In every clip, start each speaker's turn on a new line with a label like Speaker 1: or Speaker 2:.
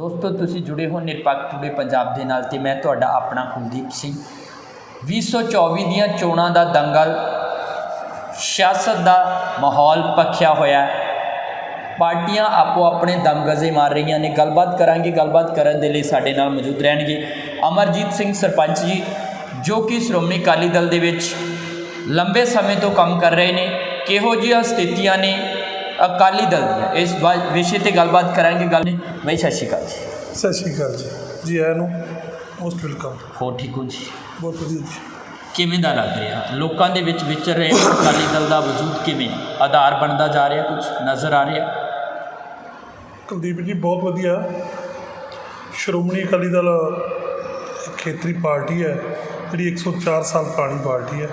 Speaker 1: ਦੋਸਤੋ, ਤੁਸੀਂ ਜੁੜੇ ਹੋ ਨਿਰਪੱਖ ਟੂਡੇ ਪੰਜਾਬ ਦੇ ਨਾਲ ਤੇ ਮੈਂ ਤੁਹਾਡਾ ਆਪਣਾ ਕੁਲਦੀਪ ਸਿੰਘ। 2024 ਦੀਆਂ ਚੋਣਾਂ ਦਾ ਦੰਗਲ ਸਿਆਸਤ ਦਾ ਮਾਹੌਲ ਪੱਖਿਆ ਹੋਇਆ ਪਾਰਟੀਆਂ ਆਪੋ ਆਪਣੇ ਦਮਗਜ਼ੇ ਮਾਰ ਰਹੀਆਂ ਨੇ। ਗੱਲਬਾਤ ਕਰਾਂਗੇ, ਗੱਲਬਾਤ ਕਰਨ ਦੇ ਲਈ ਸਾਡੇ ਨਾਲ ਮੌਜੂਦ ਰਹਿਣਗੇ ਅਮਰਜੀਤ ਸਿੰਘ ਸਰਪੰਚ ਜੀ, ਜੋ ਕਿ ਸ਼੍ਰੋਮਣੀ ਅਕਾਲੀ ਦਲ ਦੇ ਵਿੱਚ ਲੰਬੇ ਸਮੇਂ ਤੋਂ ਕੰਮ ਕਰ ਰਹੇ ਨੇ। ਕਿਹੋ ਜਿਹੀਆਂ ਸਥਿਤੀਆਂ ਨੇ? ਅਕਾਲੀ ਦਲ ਦੀਆਂ ਇਸ ਵਿਸ਼ੇ ਤੇ ਗੱਲਬਾਤ ਕਰਾਂਗੇ। ਗੱਲ ਬਈ ਸਤਿ ਸ਼੍ਰੀ ਅਕਾਲ ਜੀ।
Speaker 2: ਸਤਿ ਸ਼੍ਰੀ ਅਕਾਲ ਜੀ। ਜੀ ਆਇਆਂ ਨੂੰ ਮੋਸਟ ਵੈਲਕਮ
Speaker 1: ਹੋ ਠੀਕ ਹੋ ਜੀ?
Speaker 2: ਬਹੁਤ ਵਧੀਆ ਜੀ।
Speaker 1: ਕਿਵੇਂ ਦਾ ਲੱਗ ਰਿਹਾ? ਲੋਕਾਂ ਦੇ ਵਿੱਚ ਵਿਚਰ ਰਹੇ ਅਕਾਲੀ ਦਲ ਦਾ ਵਜੂਦ ਕਿਵੇਂ? ਆਧਾਰ ਬਣਦਾ ਜਾ ਰਿਹਾ ਕੁਝ ਨਜ਼ਰ ਆ ਰਿਹਾ?
Speaker 2: ਕੁਲਦੀਪ ਜੀ ਬਹੁਤ ਵਧੀਆ। ਸ਼੍ਰੋਮਣੀ ਅਕਾਲੀ ਦਲ ਖੇਤਰੀ ਪਾਰਟੀ ਹੈ। ਜਿਹੜੀ 104 ਸਾਲ ਪੁਰਾਣੀ ਪਾਰਟੀ ਹੈ।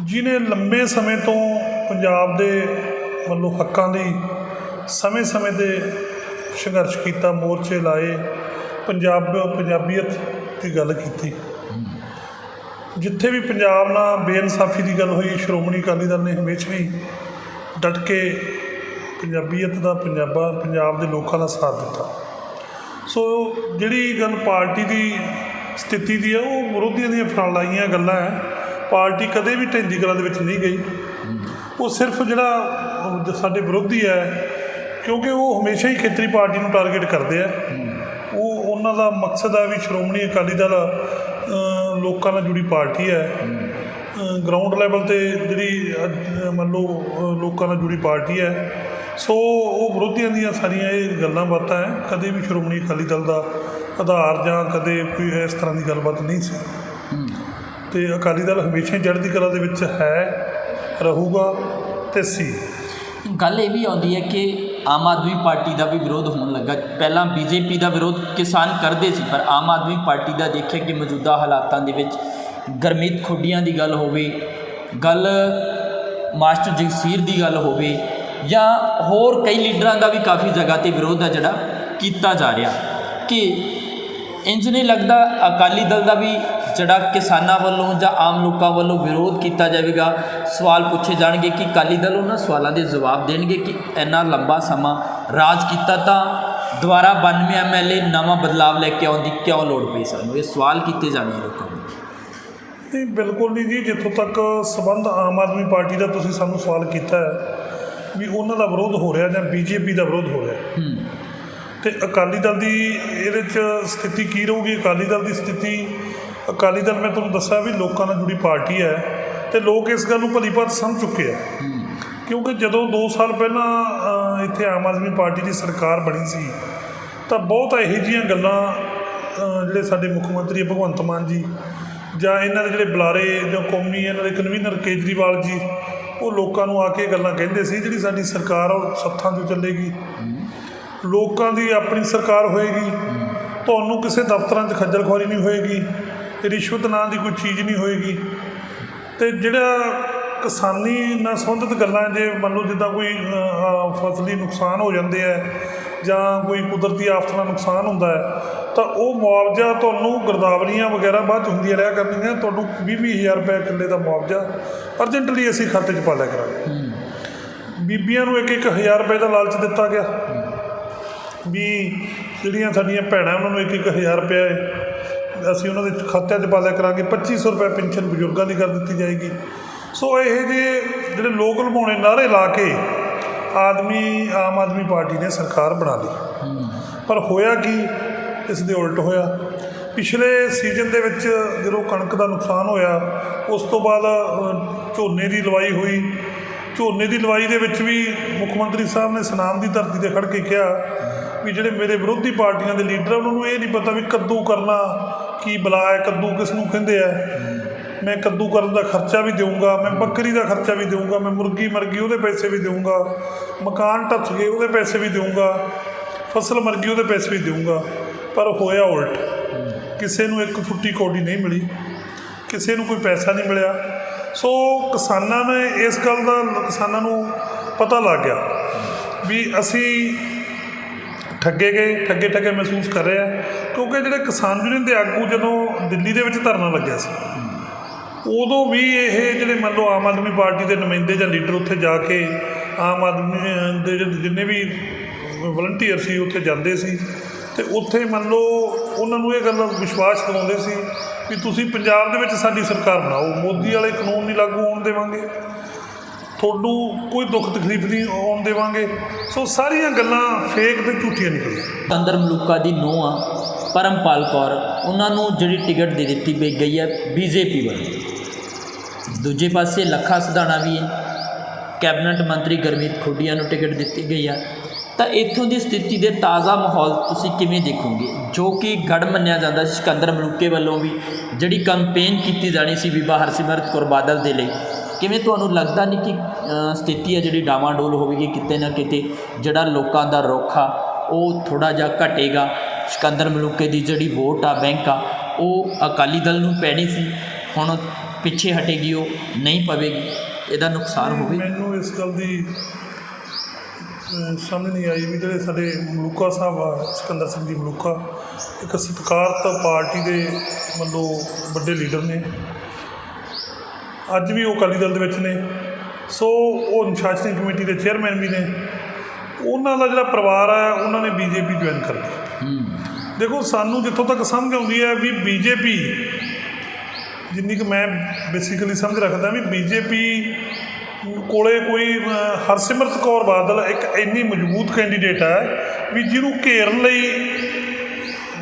Speaker 2: ਜਿਨੇ ਲੰਬੇ ਸਮੇਂ ਤੋਂ ਪੰਜਾਬ ਦੇ ਵੱਲੋਂ ਹੱਕਾਂ ਲਈ ਸਮੇਂ-ਸਮੇਂ ਤੇ ਸੰਘਰਸ਼ ਕੀਤਾ, ਮੋਰਚੇ ਲਾਏ, ਪੰਜਾਬ ਪੰਜਾਬੀਅਤ ਦੀ ਗੱਲ ਕੀਤੀ। ਜਿੱਥੇ ਵੀ ਪੰਜਾਬ ਨਾਲ ਬੇਇਨਸਾਫੀ ਦੀ ਗੱਲ ਹੋਈ, ਸ਼੍ਰੋਮਣੀ ਅਕਾਲੀ ਦਲ ਨੇ ਹਮੇਸ਼ਾ ਹੀ ਡਟ ਕੇ ਪੰਜਾਬੀਅਤ ਦਾ ਪੰਜਾਬਾ, ਪੰਜਾਬ ਦੇ ਲੋਕਾਂ ਦਾ ਸਾਥ ਦਿੱਤਾ। ਸੋ ਜਿਹੜੀ ਗੱਲ ਪਾਰਟੀ ਦੀ ਸਥਿਤੀ ਦੀ ਹੈ, ਉਹ ਵਿਰੋਧੀਆਂ ਦੀਆਂ ਫਰਲਾਈਆਂ ਗੱਲਾਂ ਹੈ। ਪਾਰਟੀ ਕਦੇ ਵੀ ਢੈਂਦੀ ਕਲਾਂ ਦੇ ਵਿੱਚ ਨਹੀਂ ਗਈ। ਉਹ ਸਿਰਫ ਜਿਹੜਾ ਸਾਡੇ ਵਿਰੋਧੀ ਹੈ ਕਿਉਂਕਿ ਉਹ ਹਮੇਸ਼ਾ ਹੀ ਖੇਤਰੀ ਪਾਰਟੀ ਨੂੰ ਟਾਰਗੇਟ ਕਰਦੇ ਆ। ਉਹ ਉਹਨਾਂ ਦਾ ਮਕਸਦ ਹੈ ਵੀ ਸ਼੍ਰੋਮਣੀ ਅਕਾਲੀ ਦਲ ਲੋਕਾਂ ਨਾਲ ਜੁੜੀ ਪਾਰਟੀ ਹੈ। ਗਰਾਊਂਡ ਲੈਵਲ ਤੇ ਜਿਹੜੀ ਮੰਨ ਲਓ ਲੋਕਾਂ ਨਾਲ ਜੁੜੀ ਪਾਰਟੀ ਹੈ। ਸੋ ਉਹ ਵਿਰੋਧੀਆਂ ਦੀਆਂ ਸਾਰੀਆਂ ਇਹ ਗੱਲਾਂ ਬਾਤਾਂ ਹੈ ਕਦੇ ਵੀ ਸ਼੍ਰੋਮਣੀ ਅਕਾਲੀ ਦਲ ਦਾ ਆਧਾਰ ਜਾਂ ਕਦੇ ਕੋਈ ਇਸ ਤਰ੍ਹਾਂ ਦੀ ਗੱਲਬਾਤ ਨਹੀਂ ਸੀ। ਤੇ ਅਕਾਲੀ ਦਲ ਹਮੇਸ਼ਾ ਹੀ ਚੜ੍ਹਦੀ ਕਲਾ ਦੇ ਵਿੱਚ ਹੈ। ਰਹੂਗਾ ਤੇ ਸੀ।
Speaker 1: ਗੱਲ ਇਹ ਵੀ ਆਉਂਦੀ ਹੈ ਕਿ ਆਮ ਆਦਮੀ ਪਾਰਟੀ ਦਾ ਵੀ ਵਿਰੋਧ ਹੋਣ ਲੱਗਾ। ਪਹਿਲਾਂ ਬੀਜੇਪੀ ਦਾ ਵਿਰੋਧ ਕਿਸਾਨ ਕਰਦੇ ਸੀ, ਪਰ ਆਮ ਆਦਮੀ ਪਾਰਟੀ ਦਾ ਦੇਖਿਆ ਕਿ ਮੌਜੂਦਾ ਹਾਲਾਤਾਂ ਦੇ ਵਿੱਚ ਗਰਮੀਤ ਖੁੱਡੀਆਂ ਦੀ ਗੱਲ ਹੋਵੇ, ਗੱਲ ਮਾਸਟਰ ਜਗਸੀਰ ਦੀ ਗੱਲ ਹੋਵੇ, ਜਾਂ ਹੋਰ ਕਈ ਲੀਡਰਾਂ ਦਾ ਵੀ ਕਾਫੀ ਜਗ੍ਹਾ ਤੇ ਵਿਰੋਧ ਆ ਜਿਹੜਾ ਕੀਤਾ ਜਾ ਰਿਹਾ। ਕਿ ਇੰਜ ਨਹੀਂ ਲੱਗਦਾ ਅਕਾਲੀ ਦਲ ਦਾ ਵੀ ਜਿਹੜਾ ਕਿਸਾਨਾਂ ਵੱਲੋਂ ਜਾਂ ਆਮ ਲੋਕਾਂ ਵੱਲੋਂ ਵਿਰੋਧ ਕੀਤਾ ਜਾਵੇਗਾ। ਸਵਾਲ ਪੁੱਛੇ ਜਾਣਗੇ ਕਿ ਅਕਾਲੀ ਦਲ ਉਹਨਾਂ ਸਵਾਲਾਂ ਦੇ ਜਵਾਬ ਦੇਣਗੇ ਕਿ ਇੰਨਾ ਲੰਬਾ ਸਮਾਂ ਰਾਜ ਕੀਤਾ ਤਾਂ ਦੁਬਾਰਾ 92 ਐਮਐਲਏ ਨਵਾਂ ਬਦਲਾਵ ਲੈ ਕੇ ਆਉਣ ਦੀ ਕਿਉਂ ਲੋੜ ਪਈ? ਸਾਨੂੰ ਇਹ ਸਵਾਲ ਕੀਤੇ ਜਾਣਗੇ ਲੋਕਾਂ ਨੂੰ।
Speaker 2: ਨਹੀਂ ਬਿਲਕੁਲ ਨਹੀਂ ਜੀ। ਜਿੱਥੋਂ ਤੱਕ ਸਬੰਧ ਆਮ ਆਦਮੀ ਪਾਰਟੀ ਦਾ ਤੁਸੀਂ ਸਾਨੂੰ ਸਵਾਲ ਕੀਤਾ ਹੈ ਵੀ ਉਹਨਾਂ ਦਾ ਵਿਰੋਧ ਹੋ ਰਿਹਾ ਜਾਂ ਬੀਜੇਪੀ ਦਾ ਵਿਰੋਧ ਹੋ ਰਿਹਾ।
Speaker 1: ਹੂੰ।
Speaker 2: ਤੇ ਅਕਾਲੀ ਦਲ ਦੀ ਇਹਦੇ 'ਚ ਸਥਿਤੀ ਕੀ ਰਹੂਗੀ? ਅਕਾਲੀ ਦਲ ਦੀ ਸਥਿਤੀ ਅਕਾਲੀ ਦਲ, ਮੈਂ ਤੁਹਾਨੂੰ ਦੱਸਿਆ ਵੀ ਲੋਕਾਂ ਨਾਲ ਜੁੜੀ ਪਾਰਟੀ ਹੈ ਤੇ ਲੋਕ ਇਸ ਗੱਲ ਨੂੰ ਭਲੀ ਭਾਂਤ ਸਮਝ ਚੁੱਕੇ ਆ। ਕਿਉਂਕਿ ਜਦੋਂ 2 ਸਾਲ ਪਹਿਲਾਂ ਇੱਥੇ ਆਮ ਆਦਮੀ ਪਾਰਟੀ ਦੀ ਸਰਕਾਰ ਬਣੀ ਸੀ, ਤਾਂ ਬਹੁਤ ਇਹੋ ਜਿਹੀਆਂ ਗੱਲਾਂ ਜਿਹੜੇ ਸਾਡੇ ਮੁੱਖ ਮੰਤਰੀ ਭਗਵੰਤ ਮਾਨ ਜੀ, ਜਾਂ ਇਹਨਾਂ ਦੇ ਜਿਹੜੇ ਬੁਲਾਰੇ, ਜਾਂ ਕੌਮੀ ਇਹਨਾਂ ਦੇ ਕਨਵੀਨਰ ਕੇਜਰੀਵਾਲ ਜੀ, ਉਹ ਲੋਕਾਂ ਨੂੰ ਆ ਕੇ ਇਹ ਗੱਲਾਂ ਕਹਿੰਦੇ ਸੀ, ਜਿਹੜੀ ਸਾਡੀ ਸਰਕਾਰ ਆ, ਉਹ ਸੱਥਾਂ 'ਚੋਂ ਚੱਲੇਗੀ। ਲੋਕਾਂ ਦੀ ਆਪਣੀ ਸਰਕਾਰ ਹੋਏਗੀ, ਤੁਹਾਨੂੰ ਕਿਸੇ ਦਫ਼ਤਰਾਂ 'ਚ ਖੱਜਲ ਖੁਆਰੀ ਨਹੀਂ ਹੋਏਗੀ। ਰਿਸ਼ਵਤ ਨਾਂ ਦੀ ਕੋਈ ਚੀਜ਼ ਨਹੀਂ ਹੋਏਗੀ। ਤੇ ਜਿਹੜਾ ਕਿਸਾਨੀ ਨਾਲ ਸੰਬੰਧਿਤ ਗੱਲਾਂ ਜੇ ਮੰਨ ਲਓ ਜਿੱਦਾਂ ਕੋਈ ਫਸਲੀ ਨੁਕਸਾਨ ਹੋ ਜਾਂਦੇ ਆ ਜਾਂ ਕੋਈ ਕੁਦਰਤੀ ਆਫਤ ਨਾਲ ਨੁਕਸਾਨ ਹੁੰਦਾ ਹੈ ਤਾਂ ਉਹ ਮੁਆਵਜ਼ਾ ਤੁਹਾਨੂੰ ਗਰਦਾਵਰੀਆਂ ਵਗੈਰਾ ਬਾਅਦ ਹੁੰਦੀਆਂ ਰਿਹਾ ਕਰਨਗੀਆਂ ਤੁਹਾਨੂੰ 20 ਹਜ਼ਾਰ ਰੁਪਏ ਕਿੱਲੇ ਦਾ ਮੁਆਵਜ਼ਾ ਅਰਜੈਂਟਲੀ ਅਸੀਂ ਖਾਤੇ 'ਚ ਪਾ ਲਿਆ ਕਰਾਂਗੇ। ਬੀਬੀਆਂ ਨੂੰ ਇੱਕ ਇੱਕ ਹਜ਼ਾਰ ਰੁਪਏ ਦਾ ਲਾਲਚ ਦਿੱਤਾ ਗਿਆ। ਵੀ ਜਿਹੜੀਆਂ ਸਾਡੀਆਂ ਭੈਣਾਂ ਉਹਨਾਂ ਨੂੰ ਇੱਕ ਇੱਕ ਹਜ਼ਾਰ ਰੁਪਏ ਅਸੀਂ ਉਹਨਾਂ ਦੇ ਖਾਤਿਆਂ 'ਚ ਪਾ ਲਿਆ ਕਰਾਂਗੇ 2500 ਰੁਪਏ ਪੈਨਸ਼ਨ ਬਜ਼ੁਰਗਾਂ ਦੀ ਕਰ ਦਿੱਤੀ ਜਾਏਗੀ। ਸੋ ਇਹ ਜਿਹੇ ਜਿਹੜੇ ਲੋਕ ਲੁਭਾਉਣੇ ਨਾਰੇ ਲਾ ਕੇ ਆਦਮੀ, ਆਮ ਆਦਮੀ ਪਾਰਟੀ ਨੇ ਸਰਕਾਰ ਬਣਾ ਲਈ। ਪਰ ਹੋਇਆ ਕੀ? ਇਸ ਦੇ ਉਲਟ ਹੋਇਆ। ਪਿਛਲੇ ਸੀਜ਼ਨ ਦੇ ਵਿੱਚ ਜਦੋਂ ਕਣਕ ਦਾ ਨੁਕਸਾਨ ਹੋਇਆ, ਉਸ ਤੋਂ ਬਾਅਦ ਝੋਨੇ ਦੀ ਲਵਾਈ ਹੋਈ। ਝੋਨੇ ਦੀ ਲਵਾਈ ਦੇ ਵਿੱਚ ਵੀ ਮੁੱਖ ਮੰਤਰੀ ਸਾਹਿਬ ਨੇ ਸਨਾਮ ਦੀ ਧਰਤੀ ਤੇ ਖੜ ਕੇ ਕਿਹਾ ਵੀ ਜਿਹੜੇ ਮੇਰੇ ਵਿਰੋਧੀ ਪਾਰਟੀਆਂ ਦੇ ਲੀਡਰ ਉਹਨਾਂ ਨੂੰ ਇਹ ਨਹੀਂ ਪਤਾ ਵੀ ਕੱਦੂ ਕਰਨਾ ਕੀ ਬਲਾ ਕੱਦੂ ਕਿਸ ਨੂੰ ਕਹਿੰਦੇ ਆ? ਮੈਂ ਕੱਦੂ ਕਰਨ ਦਾ ਖਰਚਾ ਵੀ ਦੇਵਾਂਗਾ ਮੈਂ ਬੱਕਰੀ ਦਾ ਖਰਚਾ ਵੀ ਦੇਵਾਂਗਾ ਮੈਂ ਮੁਰਗੀ ਮਰ ਗਈ ਉਹਦੇ ਪੈਸੇ ਵੀ ਦੇਵਾਂਗਾ ਮਕਾਨ ਢੱਠ ਗਏ ਉਹਦੇ ਪੈਸੇ ਵੀ ਦੇਵਾਂਗਾ ਫਸਲ ਮਰ ਗਈ ਉਹਦੇ ਪੈਸੇ ਵੀ ਦੇਵਾਂਗਾ ਪਰ ਹੋਇਆ ਉਲਟ। ਕਿਸੇ ਨੂੰ ਇੱਕ ਫੁੱਟੀ ਕੌਡੀ ਨਹੀਂ ਮਿਲੀ, ਕਿਸੇ ਨੂੰ ਕੋਈ ਪੈਸਾ ਨਹੀਂ ਮਿਲਿਆ। ਸੋ ਕਿਸਾਨਾਂ ਨੇ ਇਸ ਗੱਲ ਦਾ, ਕਿਸਾਨਾਂ ਨੂੰ ਪਤਾ ਲੱਗ ਗਿਆ ਵੀ ਅਸੀਂ ਠੱਗੇ ਗਏ ਠੱਗੇ ਠੱਗੇ ਮਹਿਸੂਸ ਕਰ ਰਹੇ ਆ। ਕਿਉਂਕਿ ਜਿਹੜੇ ਕਿਸਾਨ ਯੂਨੀਅਨ ਦੇ ਆਗੂ ਜਦੋਂ ਦਿੱਲੀ ਦੇ ਵਿੱਚ ਧਰਨਾ ਲੱਗਿਆ ਸੀ, ਉਦੋਂ ਵੀ ਇਹ ਜਿਹੜੇ ਮੰਨ ਲਓ ਆਮ ਆਦਮੀ ਪਾਰਟੀ ਦੇ ਨੁਮਾਇੰਦੇ ਜਾਂ ਲੀਡਰ ਉੱਥੇ ਜਾ ਕੇ ਆਮ ਆਦਮੀ ਦੇ ਜਿਹੜੇ ਜਿੰਨੇ ਵੀ ਵਲੰਟੀਅਰ ਸੀ ਉੱਥੇ ਜਾਂਦੇ ਸੀ ਤੇ ਉੱਥੇ ਮੰਨ ਲਓ ਉਹਨਾਂ ਨੂੰ ਇਹ ਗੱਲ ਵਿਸ਼ਵਾਸ ਦਿਵਾਉਂਦੇ ਸੀ ਵੀ ਤੁਸੀਂ ਪੰਜਾਬ ਦੇ ਵਿੱਚ ਸਾਡੀ ਸਰਕਾਰ ਬਣਾਓ, ਮੋਦੀ ਵਾਲੇ ਕਾਨੂੰਨ ਨਹੀਂ ਲਾਗੂ ਹੋਣ ਦੇਵਾਂਗੇ ਤੁਹਾਨੂੰ ਕੋਈ ਦੁੱਖ ਤਕਲੀਫ ਨਹੀਂ ਆਉਣ ਦੇਵਾਂਗੇ। ਸੋ ਸਾਰੀਆਂ ਗੱਲਾਂ ਫੇਕ ਤੇ ਝੂਠੀਆਂ ਨਿਕਲੀਆਂ
Speaker 1: ਅੰਦਰ ਮਲੂਕਾ ਦੀ ਨੂੰਹ ਆ ਪਰਮਪਾਲ ਕੌਰ ਉਹਨਾਂ ਨੂੰ ਜਿਹੜੀ ਟਿਕਟ ਦੇ ਦਿੱਤੀ ਗਈ ਹੈ ਬੀਜੇਪੀ ਵੱਲੋਂ। ਦੂਜੇ ਪਾਸੇ ਲੱਖਾ ਸਿਧਾਣਾ ਵੀ ਹੈ। ਕੈਬਨਿਟ ਮੰਤਰੀ ਗਰਮੀਤ ਖੁੱਡੀਆਂ ਨੂੰ ਟਿਕਟ ਦਿੱਤੀ ਗਈ ਆ ਤਾਂ ਇੱਥੋਂ ਦੀ ਸਥਿਤੀ ਦੇ ਤਾਜ਼ਾ ਮਾਹੌਲ ਤੁਸੀਂ ਕਿਵੇਂ ਦੇਖੋਗੇ? ਜੋ ਕਿ ਗੜ ਮੰਨਿਆ ਜਾਂਦਾ ਸਿਕੰਦਰ ਮਲੂਕੇ ਵੱਲੋਂ ਵੀ, ਜਿਹੜੀ ਕੰਪੇਨ ਕੀਤੀ ਜਾਣੀ ਸੀ ਬੀਬਾ ਹਰਸਿਮਰਤ ਕੌਰ ਬਾਦਲ ਦੇ ਲਈ। ਕਿਵੇਂ ਤੁਹਾਨੂੰ ਲੱਗਦਾ ਨਹੀਂ ਕਿ ਸਥਿਤੀ ਹੈ ਜਿਹੜੀ ਡਾਵਾਂਡੋਲ ਹੋਵੇਗੀ ਕਿਤੇ ਨਾ ਕਿਤੇ, ਜਿਹੜਾ ਲੋਕਾਂ ਦਾ ਰੁੱਖ ਆ, ਉਹ ਥੋੜਾ ਜਿਹਾ ਘਟੇਗਾ? ਸਿਕੰਦਰ ਮਲੂਕੇ ਦੀ ਜਿਹੜੀ ਵੋਟ ਆ ਬੈਂਕ ਆ, ਉਹ ਅਕਾਲੀ ਦਲ ਨੂੰ ਪੈਣੀ ਸੀ। ਹੁਣ ਪਿੱਛੇ ਹਟੇਗੀ, ਉਹ ਨਹੀਂ ਪਵੇਗੀ। ਇਹਦਾ ਨੁਕਸਾਨ ਹੋਵੇ।
Speaker 2: ਮੈਨੂੰ ਇਸ ਗੱਲ ਦੀ ਸਮਝ ਨਹੀਂ ਆਈ ਵੀ ਜਿਹੜੇ ਸਾਡੇ ਮਲੂਕਾ ਸਾਹਿਬ ਆ, ਸਿਕੰਦਰ ਸਿੰਘ ਜੀ ਮਲੂਕਾ, ਇੱਕ ਸਤਿਕਾਰਤ ਪਾਰਟੀ ਦੇ ਵੱਲੋਂ ਵੱਡੇ ਲੀਡਰ ਨੇ। ਅੱਜ ਵੀ ਉਹ ਅਕਾਲੀ ਦਲ ਦੇ ਵਿੱਚ ਨੇ। ਸੋ ਉਹ ਅਨੁਸ਼ਾਸਨੀ ਕਮੇਟੀ ਦੇ ਚੇਅਰਮੈਨ ਵੀ ਨੇ। ਉਹਨਾਂ ਦਾ ਜਿਹੜਾ ਪਰਿਵਾਰ ਆ, ਉਹਨਾਂ ਨੇ ਬੀਜੇਪੀ ਜੁਆਇਨ ਕਰ ਲਈ ਦੇਖੋ ਸਾਨੂੰ ਜਿੱਥੋਂ ਤੱਕ ਸਮਝ ਆਉਂਦੀ ਹੈ ਵੀ ਬੀਜੇਪੀ ਜਿੰਨੀ ਕਿ ਮੈਂ ਬੇਸਿਕਲੀ ਸਮਝ ਰੱਖਦਾ ਵੀ ਬੀਜੇਪੀ ਕੋਲੇ ਕੋਈ ਹਰਸਿਮਰਤ ਕੌਰ ਬਾਦਲ ਇੱਕ ਇੰਨੀ ਮਜ਼ਬੂਤ ਕੈਂਡੀਡੇਟ ਹੈ ਵੀ ਜਿਹਨੂੰ ਘੇਰਨ ਲਈ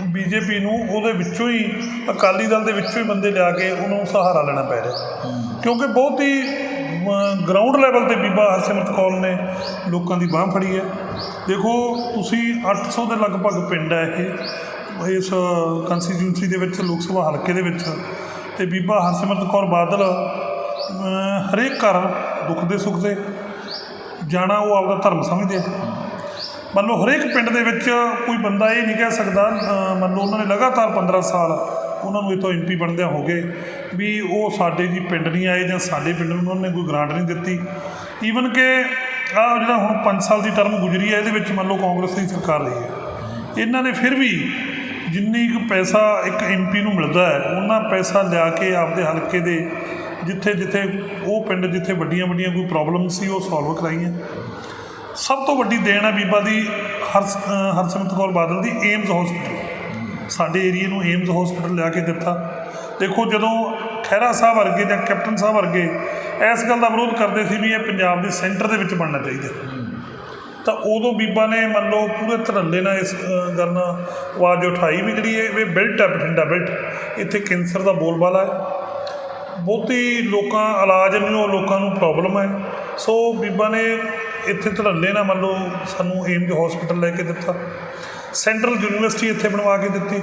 Speaker 2: ਬੀਜੇਪੀ ਨੂੰ ਉਹਦੇ ਵਿੱਚੋਂ ਹੀ ਅਕਾਲੀ ਦਲ ਦੇ ਵਿੱਚੋਂ ਹੀ ਬੰਦੇ ਲਿਆ ਕੇ ਉਹਨੂੰ ਸਹਾਰਾ ਲੈਣਾ ਪੈ ਰਿਹਾ। ਕਿਉਂਕਿ ਬਹੁਤ ਹੀ ਗਰਾਊਂਡ ਲੈਵਲ ਤੇ ਬੀਬਾ ਹਰਸਿਮਰਤ ਕੌਰ ਨੇ ਲੋਕਾਂ ਦੀ ਬਾਹ ਫੜੀ ਹੈ। ਦੇਖੋ, ਤੁਸੀਂ 800 ਦੇ ਲਗਭਗ ਪਿੰਡ ਹੈ ਇਹ। ਇਸ ਕੰਸਟੀਚੁਐਂਸੀ ਦੇ ਵਿੱਚ, ਲੋਕ ਸਭਾ ਹਲਕੇ ਦੇ ਵਿੱਚ। ਤੇ ਬੀਬਾ ਹਰਸਿਮਰਤ ਕੌਰ ਬਾਦਲ ਹਰੇਕ ਘਰ ਦੁੱਖ ਦੇ ਸੁੱਖ ਦੇ। ਜਾਣਾ ਉਹ ਆਪਦਾ ਧਰਮ ਸਮਝਦੇ ਆ। ਮੰਨ ਲਓ, ਹਰੇਕ ਪਿੰਡ ਦੇ ਵਿੱਚ ਕੋਈ ਬੰਦਾ ਇਹ ਨਹੀਂ ਕਹਿ ਸਕਦਾ ਮੰਨ ਲਓ, ਉਹਨਾਂ ਨੇ ਲਗਾਤਾਰ 15 ਸਾਲ ਉਹਨਾਂ ਨੂੰ ਇਥੋਂ ਐਮਪੀ ਬਣਦਿਆਂ ਹੋ ਗਏ। ਵੀ ਉਹ ਸਾਡੇ ਜੀ ਪਿੰਡ ਨਹੀਂ ਆਏ ਜਾਂ ਸਾਡੇ ਪਿੰਡ ਨੂੰ ਉਹਨਾਂ ਨੇ ਕੋਈ ਗ੍ਰਾਂਟ ਨਹੀਂ ਦਿੱਤੀ। ਈਵਨ ਕਿ ਆ ਜਿਹੜਾ ਹੁਣ 5 ਸਾਲ ਦੀ ਟਰਮ ਗੁਜ਼ਰੀ ਹੈ, ਇਹਦੇ ਵਿੱਚ ਮੰਨ ਲਓ ਕਾਂਗਰਸ ਦੀ ਸਰਕਾਰ ਰਹੀ ਹੈ। ਇਹਨਾਂ ਨੇ ਫਿਰ ਵੀ ਜਿੰਨੀ ਕੁ ਪੈਸਾ ਇੱਕ ਐਮਪੀ ਨੂੰ ਮਿਲਦਾ ਹੈ, ਉਹਨਾਂ ਪੈਸਾ ਲਿਆ ਕੇ ਆਪਦੇ ਹਲਕੇ ਦੇ ਜਿੱਥੇ ਜਿੱਥੇ ਉਹ ਪਿੰਡ ਜਿੱਥੇ ਵੱਡੀਆਂ ਵੱਡੀਆਂ ਕੋਈ ਪ੍ਰੋਬਲਮ ਸੀ, ਉਹ ਸੋਲਵ ਕਰਾਈਆਂ। ਸਭ ਤੋਂ ਵੱਡੀ ਦੇਣ ਹੈ ਬੀਬਾ ਦੀ ਹਰ ਹਰਸਿਮਰਤ ਕੌਰ ਬਾਦਲ ਦੀ ਏਮਜ਼ ਹਸਪੀਟਲ ਸਾਡੇ ਏਰੀਏ ਨੂੰ ਏਮਜ਼ ਹਸਪੀਟਲ ਲਿਆ ਕੇ ਦਿੱਤਾ। ਦੇਖੋ ਜਦੋਂ ਖਹਿਰਾ ਸਾਹਿਬ ਵਰਗੇ ਜਾਂ ਕੈਪਟਨ ਸਾਹਿਬ ਵਰਗੇ ਇਸ ਗੱਲ ਦਾ ਵਿਰੋਧ ਕਰਦੇ ਸੀ ਵੀ ਇਹ ਪੰਜਾਬ ਦੇ ਸੈਂਟਰ ਦੇ ਵਿੱਚ ਬਣਨਾ ਚਾਹੀਦਾ। ਤਾਂ ਉਦੋਂ ਬੀਬਾ ਨੇ ਮੰਨ ਲਓ ਪੂਰੇ ਧਰੰਦੇ ਨਾਲ ਇਸ ਗੱਲ ਨਾਲ ਆਵਾਜ਼ ਉਠਾਈ ਵੀ ਜਿਹੜੀ ਇਹ ਬਿਲਟ ਹੈ ਬਠਿੰਡਾ ਬਿਲਟ। ਇੱਥੇ ਕੈਂਸਰ ਦਾ ਬੋਲਬਾਲਾ ਹੈ। ਬਹੁਤੀ ਲੋਕਾਂ, ਇਲਾਜ ਨਹੀਂ, ਉਹ ਲੋਕਾਂ ਨੂੰ ਪ੍ਰੋਬਲਮ ਹੈ। ਸੋ ਬੀਬਾ ਨੇ ਇੱਥੇ ਧੜੱਲੇ ਨਾਲ ਮੰਨ ਲਓ ਸਾਨੂੰ ਏਮਜ ਹਸਪੀਟਲ ਲੈ ਕੇ ਦਿੱਤਾ। ਸੈਂਟਰਲ ਯੂਨੀਵਰਸਿਟੀ ਇੱਥੇ ਬਣਵਾ ਕੇ ਦਿੱਤੀ।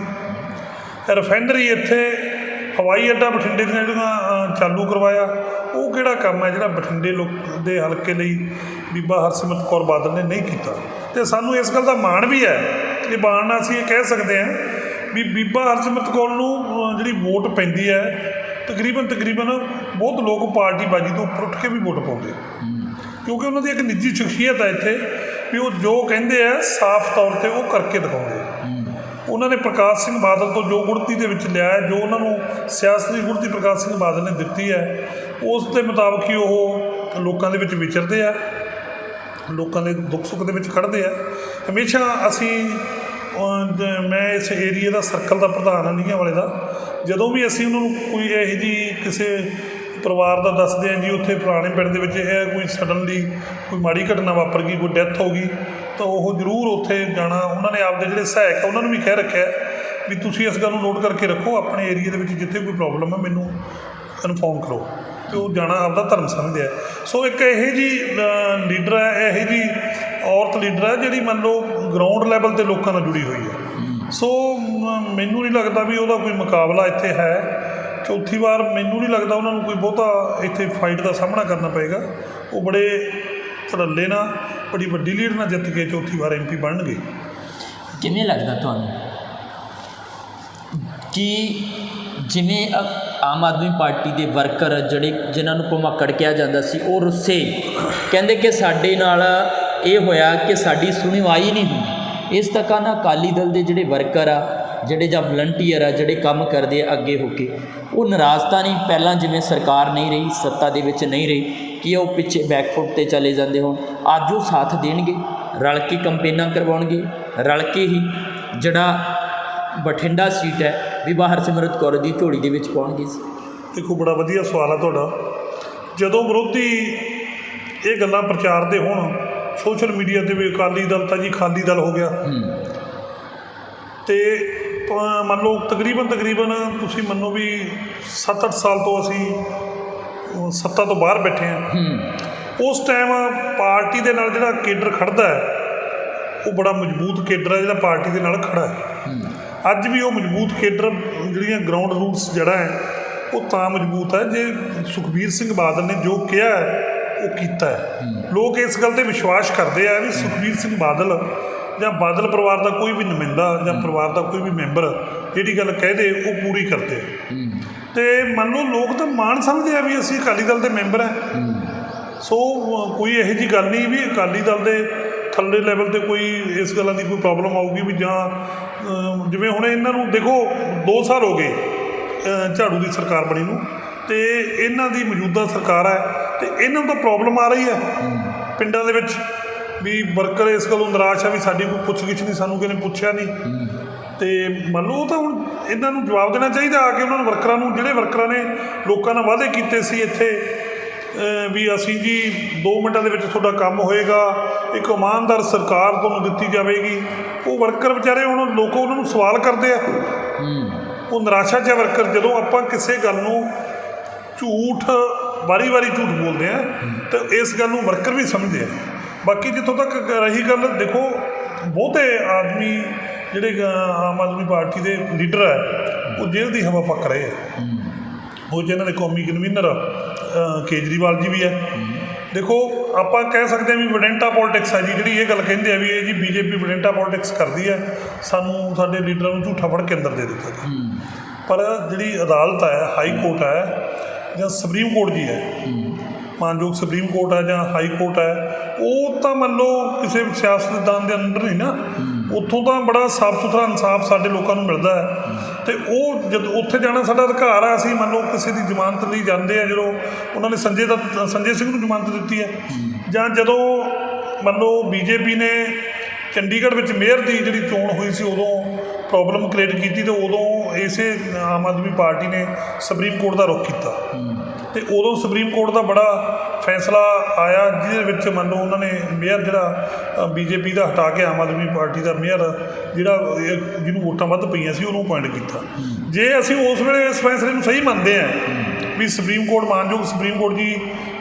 Speaker 2: ਰਿਫਾਈਨਰੀ ਇੱਥੇ ਹਵਾਈ ਅੱਡਾ ਬਠਿੰਡੇ ਦੀਆਂ ਜਿਹੜੀਆਂ ਚਾਲੂ ਕਰਵਾਇਆ, ਉਹ ਕਿਹੜਾ ਕੰਮ ਹੈ ਜਿਹੜਾ ਬਠਿੰਡੇ ਲੋਕ ਦੇ ਹਲਕੇ ਲਈ ਬੀਬਾ ਹਰਸਿਮਰਤ ਕੌਰ ਬਾਦਲ ਨੇ ਨਹੀਂ ਕੀਤਾ? ਤੇ ਸਾਨੂੰ ਇਸ ਗੱਲ ਦਾ ਮਾਣ ਵੀ ਹੈ, ਇਹ ਮਾਣ ਨਾਲ ਅਸੀਂ ਇਹ ਕਹਿ ਸਕਦੇ ਹਾਂ ਵੀ ਬੀਬਾ ਹਰਸਿਮਰਤ ਕੌਰ ਨੂੰ ਜਿਹੜੀ ਵੋਟ ਪੈਂਦੀ ਹੈ, ਤਕਰੀਬਨ ਤਕਰੀਬਨ ਬਹੁਤ ਲੋਕ ਪਾਰਟੀ ਬਾਜੀ ਤੋਂ ਉੱਪਰ ਉੱਠ ਕੇ ਵੀ ਵੋਟ ਪਾਉਂਦੇ ਕਿਉਂਕਿ ਉਹਨਾਂ ਦੀ ਇੱਕ ਨਿੱਜੀ ਸ਼ਖਸੀਅਤ ਹੈ ਇੱਥੇ ਵੀ ਉਹ ਜੋ ਕਹਿੰਦੇ ਆ, ਸਾਫ਼ ਤੌਰ ਤੇ ਉਹ ਕਰਕੇ ਦਿਖਾਉਂਦੇ ਉਹਨਾਂ ਨੇ ਪ੍ਰਕਾਸ਼ ਸਿੰਘ ਬਾਦਲ ਤੋਂ ਜੋ ਗੁੜਤੀ ਦੇ ਵਿੱਚ ਲਿਆ ਜੋ ਉਹਨਾਂ ਨੂੰ ਸਿਆਸਤ ਦੀ ਗੁੜਤੀ ਪ੍ਰਕਾਸ਼ ਸਿੰਘ ਬਾਦਲ ਨੇ ਦਿੱਤੀ ਹੈ, ਉਸ ਦੇ ਮੁਤਾਬਕ ਹੀ ਉਹ ਲੋਕਾਂ ਦੇ ਵਿੱਚ ਵਿਚਰਦੇ ਆ, ਲੋਕਾਂ ਦੇ ਦੁੱਖ ਸੁੱਖ ਦੇ ਵਿੱਚ ਖੜਦੇ ਆ। ਹਮੇਸ਼ਾ ਅਸੀਂ ਮੈਂ ਇਸ ਏਰੀਆ ਦਾ ਸਰਕਲ ਦਾ ਪ੍ਰਧਾਨ ਹਾਂ, ਨੀਹਾਂ ਵਾਲੇ ਦਾ। ਜਦੋਂ ਵੀ ਅਸੀਂ ਉਹਨਾਂ ਨੂੰ ਕੋਈ ਇਹੋ ਜਿਹੀ ਕਿਸੇ ਪਰਿਵਾਰ ਦਾ ਦੱਸਦੇ ਹਾਂ ਜੀ, ਉੱਥੇ ਪੁਰਾਣੇ ਪਿੰਡ ਦੇ ਵਿੱਚ ਇਹ ਕੋਈ ਸਡਨਲੀ ਕੋਈ ਮਾੜੀ ਘਟਨਾ ਵਾਪਰ ਗਈ, ਕੋਈ ਡੈਥ ਹੋ ਗਈ ਤਾਂ ਉਹ ਜ਼ਰੂਰ ਉੱਥੇ ਜਾਣਾ, ਉਹਨਾਂ ਨੇ ਆਪਦੇ ਜਿਹੜੇ ਸਹਾਇਕ ਆ, ਉਹਨਾਂ ਨੂੰ ਵੀ ਕਹਿ ਰੱਖਿਆ ਵੀ ਤੁਸੀਂ ਇਸ ਗੱਲ ਨੂੰ ਨੋਟ ਕਰਕੇ ਰੱਖੋ, ਆਪਣੇ ਏਰੀਆ ਦੇ ਵਿੱਚ ਜਿੱਥੇ ਕੋਈ ਪ੍ਰੋਬਲਮ ਹੈ ਮੈਨੂੰ ਇਨਫੋਰਮ ਕਰੋ ਤੇ ਉਹ ਜਾਣਾ ਆਪਦਾ ਧਰਮ ਸਮਝਦੇ ਆ। ਸੋ ਇੱਕ ਇਹੋ ਜੀ ਲੀਡਰ ਹੈ ਇਹੋ ਜੀ ਔਰਤ ਲੀਡਰ ਹੈ ਜਿਹੜੀ ਮੰਨ ਲਓ ਗਰਾਊਂਡ ਲੈਵਲ ਤੇ ਲੋਕਾਂ ਨਾਲ ਜੁੜੀ ਹੋਈ ਹੈ ਸੋ ਮੈਨੂੰ ਨਹੀਂ ਲੱਗਦਾ ਵੀ ਉਹਦਾ ਕੋਈ ਮੁਕਾਬਲਾ ਇੱਥੇ ਹੈ। ਚੌਥੀ ਵਾਰ ਮੈਨੂੰ ਨਹੀਂ ਲੱਗਦਾ ਉਹਨਾਂ ਨੂੰ ਕੋਈ ਬਹੁਤਾ ਇੱਥੇ ਫਾਈਟ ਦਾ ਸਾਹਮਣਾ ਕਰਨਾ ਪਏਗਾ। ਉਹ ਬੜੇ ਧੜੱਲੇ ਨਾਲ ਬੜੀ ਵੱਡੀ ਲੀਡ ਨਾਲ ਜਿੱਤ ਕੇ ਚੌਥੀ ਵਾਰ ਐਮਪੀ ਬਣਨਗੇ
Speaker 1: ਕਿਵੇਂ ਲੱਗਦਾ ਤੁਹਾਨੂੰ? ਕਿ ਜਿਵੇਂ ਆਮ ਆਦਮੀ ਪਾਰਟੀ ਦੇ ਵਰਕਰ ਜਿਹੜੇ ਜਿਨ੍ਹਾਂ ਨੂੰ ਭਮੱਕੜ ਕਿਹਾ ਜਾਂਦਾ ਸੀ, ਉਹ ਰੁੱਸੇ। ਕਹਿੰਦੇ ਕਿ ਸਾਡੇ ਨਾਲ ਇਹ ਹੋਇਆ ਕਿ ਸਾਡੀ ਸੁਣਵਾਈ ਨਹੀਂ ਹੁੰਦੀ। ਇਸ ਤੱਕ ਨਾ ਅਕਾਲੀ ਦਲ ਦੇ ਜਿਹੜੇ ਵਰਕਰ ਆ, ਜਿਹੜੇ ਜਾਂ ਵਲੰਟੀਅਰ ਆ, ਜਿਹੜੇ ਕੰਮ ਕਰਦੇ ਆ ਅੱਗੇ ਹੋ ਕੇ, ਉਹ ਨਾਰਾਜ਼ਤਾ ਨਹੀਂ। ਪਹਿਲਾਂ ਜਿਵੇਂ ਸਰਕਾਰ ਨਹੀਂ ਰਹੀ, ਸੱਤਾ ਦੇ ਵਿੱਚ ਨਹੀਂ ਰਹੀ। ਕਿ ਉਹ ਪਿੱਛੇ ਬੈਕਫੁੱਟ ਤੇ ਚਲੇ ਜਾਂਦੇ ਹੋਣ। ਅੱਜ ਉਹ ਸਾਥ ਦੇਣਗੇ ਰਲ ਕੇ ਕੰਪੇਨਾਂ ਕਰਵਾਉਣਗੇ ਰਲ ਕੇ ਹੀ ਜਿਹੜਾ ਬਠਿੰਡਾ ਸੀਟ ਹੈ ਵੀ ਬਾਹਰ ਸਿਮਰਤ ਕੌਰ ਦੀ ਝੋਲੀ ਦੇ ਵਿੱਚ ਪਾਉਣਗੇ।
Speaker 2: ਦੇਖੋ ਬੜਾ ਵਧੀਆ ਸਵਾਲ ਆ ਤੁਹਾਡਾ। ਜਦੋਂ ਵਿਰੋਧੀ ਇਹ ਗੱਲਾਂ ਪ੍ਰਚਾਰਦੇ ਹੋਣ ਸੋਸ਼ਲ ਮੀਡੀਆ ਤੇ ਵੀ ਅਕਾਲੀ ਦਲ ਤਾਂ ਜੀ ਖਾਲੀ ਦਲ ਹੋ ਗਿਆ।
Speaker 1: ਹੂੰ।
Speaker 2: ਤੇ ਮੰਨ ਲਓ ਤਕਰੀਬਨ ਤਕਰੀਬਨ ਤੁਸੀਂ ਮੰਨੋ ਵੀ 7-8 ਸਾਲ ਤੋਂ ਅਸੀਂ ਸੱਤਾ ਤੋਂ ਬਾਹਰ ਬੈਠੇ ਹੂੰ। ਉਸ ਟਾਈਮ ਪਾਰਟੀ ਦੇ ਨਾਲ ਜਿਹੜਾ ਕੇਡਰ ਖੜਦਾ ਹੈ ਉਹ ਬੜਾ ਮਜ਼ਬੂਤ ਕੇਡਰ ਹੈ ਜਿਹੜਾ ਪਾਰਟੀ ਦੇ ਨਾਲ ਖੜਾ ਹੈ। ਅੱਜ ਵੀ ਉਹ ਮਜ਼ਬੂਤ ਕੇਡਰ ਜਿਹੜੀਆਂ ਗਰਾਊਂਡ ਰੂਟਸ ਜਿਹੜਾ ਹੈ ਉਹ ਤਾਂ ਮਜ਼ਬੂਤ ਹੈ ਜੇ ਸੁਖਬੀਰ ਸਿੰਘ ਬਾਦਲ ਨੇ ਜੋ ਕਿਹਾ ਹੈ ਉਹ ਕੀਤਾ ਹੈ। ਲੋਕ ਇਸ ਗੱਲ ਤੇ ਵਿਸ਼ਵਾਸ ਕਰਦੇ ਆ ਵੀ ਸੁਖਬੀਰ ਸਿੰਘ ਬਾਦਲ ਜਾਂ ਬਾਦਲ ਪਰਿਵਾਰ ਦਾ ਕੋਈ ਵੀ ਨੁਮਾਇੰਦਾ ਜਾਂ ਪਰਿਵਾਰ ਦਾ ਕੋਈ ਵੀ ਮੈਂਬਰ ਜਿਹੜੀ ਗੱਲ ਕਹਦੇ ਉਹ ਪੂਰੀ ਕਰਦੇ ਆ। ਤੇ ਮੰਨ ਲਓ ਲੋਕ ਤਾਂ ਮਾਣ ਸਮਝਦੇ ਆ ਵੀ ਅਸੀਂ ਅਕਾਲੀ ਦਲ ਦੇ ਮੈਂਬਰ ਆ। ਸੋ ਕੋਈ ਇਹੋ ਜੀ ਗੱਲ ਨਹੀਂ ਵੀ ਅਕਾਲੀ ਦਲ ਦੇ ਥੱਲੇ ਲੈਵਲ ਤੇ ਕੋਈ ਇਸ ਗੱਲਾਂ ਦੀ ਕੋਈ ਪ੍ਰੋਬਲਮ ਆਊਗੀ ਵੀ ਜਾਂ ਜਿਵੇਂ ਹੁਣ ਇਹਨਾਂ ਨੂੰ ਦੇਖੋ 2 ਸਾਲ ਹੋ ਗਏ ਝਾੜੂ ਦੀ ਸਰਕਾਰ ਬਣੀ ਨੂੰ ਤੇ ਇਹਨਾਂ ਦੀ ਮੌਜੂਦਾ ਸਰਕਾਰ ਹੈ ਤੇ ਇਹਨਾਂ ਨੂੰ ਤਾਂ ਪ੍ਰੋਬਲਮ ਆ ਰਹੀ ਹੈ ਪਿੰਡਾਂ ਦੇ ਵਿੱਚ ਵੀ ਵਰਕਰ ਇਸ ਗੱਲੋਂ ਨਿਰਾਸ਼ ਆ ਵੀ ਸਾਡੀ ਕੋਈ ਪੁੱਛ-ਗਿੱਛ ਨਹੀਂ, ਸਾਨੂੰ ਕਿਸੇ ਨੇ ਪੁੱਛਿਆ ਨਹੀਂ। ਤੇ ਮੰਨ ਲਓ ਉਹ ਤਾਂ ਹੁਣ ਇਹਨਾਂ ਨੂੰ ਜਵਾਬ ਦੇਣਾ ਚਾਹੀਦਾ ਆ ਕੇ ਉਹਨਾਂ ਨੂੰ ਵਰਕਰਾਂ ਨੂੰ, ਜਿਹੜੇ ਵਰਕਰਾਂ ਨੇ ਲੋਕਾਂ ਨਾਲ ਵਾਅਦੇ ਕੀਤੇ ਸੀ ਇੱਥੇ ਵੀ ਅਸੀਂ ਜੀ 2 ਮਿੰਟਾਂ ਦੇ ਵਿੱਚ ਤੁਹਾਡਾ ਕੰਮ ਹੋਏਗਾ, ਇੱਕ ਇਮਾਨਦਾਰ ਸਰਕਾਰ ਤੁਹਾਨੂੰ ਦਿੱਤੀ ਜਾਵੇਗੀ। ਉਹ ਵਰਕਰ ਵਿਚਾਰੇ ਹੁਣ ਲੋਕ ਉਹਨਾਂ ਨੂੰ ਸਵਾਲ ਕਰਦੇ ਆ। ਉਹ ਨਿਰਾਸ਼ਾ 'ਚ ਵਰਕਰ, ਜਦੋਂ ਆਪਾਂ ਕਿਸੇ ਗੱਲ ਨੂੰ ਝੂਠ ਵਾਰੀ-ਵਾਰੀ ਝੂਠ ਬੋਲਦੇ ਆ, ਤਾਂ ਇਸ ਗੱਲ ਨੂੰ ਵਰਕਰ ਵੀ ਸਮਝਦੇ ਆ। ਬਾਕੀ ਜਿੱਥੋਂ ਤੱਕ ਰਹੀ ਗੱਲ, ਦੇਖੋ, ਬਹੁਤੇ ਆਦਮੀ ਜਿਹੜੇ ਆਮ ਆਦਮੀ ਪਾਰਟੀ ਦੇ ਲੀਡਰ ਹੈ ਉਹ ਜੇਲ੍ਹ ਦੀ ਹਵਾ ਪੱਕ ਰਹੇ ਆ। ਉਹ ਜਿਹਨਾਂ ਦੇ ਕੌਮੀ ਕਨਵੀਨਰ ਕੇਜਰੀਵਾਲ ਜੀ ਵੀ ਹੈ ਦੇਖੋ ਆਪਾਂ ਕਹਿ ਸਕਦੇ ਹਾਂ ਵੀ ਵਿਡੈਂਟਾ ਪੋਲਿਟਿਕਸ ਹੈ ਜੀ ਜਿਹੜੀ ਇਹ ਗੱਲ ਕਹਿੰਦੇ ਆ ਵੀ ਇਹ ਜੀ ਬੀਜੇਪੀ ਵਿਡੈਂਟਾ ਪੋਲਿਟਿਕਸ ਕਰਦੀ ਹੈ ਸਾਨੂੰ ਸਾਡੇ ਲੀਡਰਾਂ ਨੂੰ ਝੂਠਾ ਫੜ ਕੇ ਅੰਦਰ ਦੇ ਦਿੱਤਾ ਪਰ ਜਿਹੜੀ ਅਦਾਲਤ ਹੈ ਹਾਈ ਕੋਰਟ ਹੈ ਜਾਂ ਸੁਪਰੀਮ ਕੋਰਟ ਜੀ ਹੈ ਮਾਨਯੋਗ ਸੁਪਰੀਮ ਕੋਰਟ ਹੈ ਜਾਂ ਹਾਈ ਕੋਰਟ ਹੈ, ਉਹ ਤਾਂ ਮੰਨ ਲਓ ਕਿਸੇ ਸਿਆਸਤਦਾਨ ਦੇ ਅੰਦਰ ਨਹੀਂ ਨਾ। ਉੱਥੋਂ ਤਾਂ ਬੜਾ ਸਾਫ਼ ਸੁਥਰਾ ਇਨਸਾਫ ਸਾਡੇ ਲੋਕਾਂ ਨੂੰ ਮਿਲਦਾ ਹੈ। ਤੇ ਉਹ ਜਦ ਉੱਥੇ ਜਾਣਾ ਸਾਡਾ ਅਧਿਕਾਰ ਆ, ਅਸੀਂ ਮੰਨ ਲਓ ਕਿਸੇ ਦੀ ਜ਼ਮਾਨਤ ਲਈ ਜਾਂਦੇ ਆ, ਜਦੋਂ ਉਹਨਾਂ ਨੇ ਸੰਜੇ ਦਾ, ਸੰਜੇ ਸਿੰਘ ਨੂੰ ਜ਼ਮਾਨਤ ਦਿੱਤੀ ਹੈ। ਜਾਂ ਜਦੋਂ ਮੰਨ ਲਓ ਬੀਜੇਪੀ ਨੇ ਚੰਡੀਗੜ੍ਹ ਵਿੱਚ ਮੇਅਰ ਦੀ ਜਿਹੜੀ ਚੋਣ ਹੋਈ ਸੀ, ਉਦੋਂ ਪ੍ਰੋਬਲਮ ਕ੍ਰੀਏਟ ਕੀਤੀ ਤੇ ਉਦੋਂ ਇਸੇ ਆਮ ਆਦਮੀ ਪਾਰਟੀ ਨੇ ਸੁਪਰੀਮ ਕੋਰਟ ਦਾ ਰੁਖ ਕੀਤਾ। ਤੇ ਉਦੋਂ ਸੁਪਰੀਮ ਕੋਰਟ ਦਾ ਬੜਾ ਫੈਸਲਾ ਆਇਆ, ਜਿਹਦੇ ਵਿੱਚ ਮੰਨ ਲਓ ਉਹਨਾਂ ਨੇ ਮੇਅਰ ਜਿਹੜਾ ਬੀਜੇਪੀ ਦਾ ਹਟਾ ਕੇ ਆਮ ਆਦਮੀ ਪਾਰਟੀ ਦਾ ਮੇਅਰ, ਜਿਹੜਾ ਜਿਹਨੂੰ ਵੋਟਾਂ ਵੱਧ ਪਈਆਂ ਸੀ, ਉਹਨੂੰ ਅਪਾਇੰਟ ਕੀਤਾ। ਜੇ ਅਸੀਂ ਉਸ ਵੇਲੇ ਇਸ ਫੈਸਲੇ ਨੂੰ ਸਹੀ ਮੰਨਦੇ ਹਾਂ ਵੀ ਸੁਪਰੀਮ ਕੋਰਟ ਮਾਨਯੋਗ ਸੁਪਰੀਮ ਕੋਰਟ ਜੀ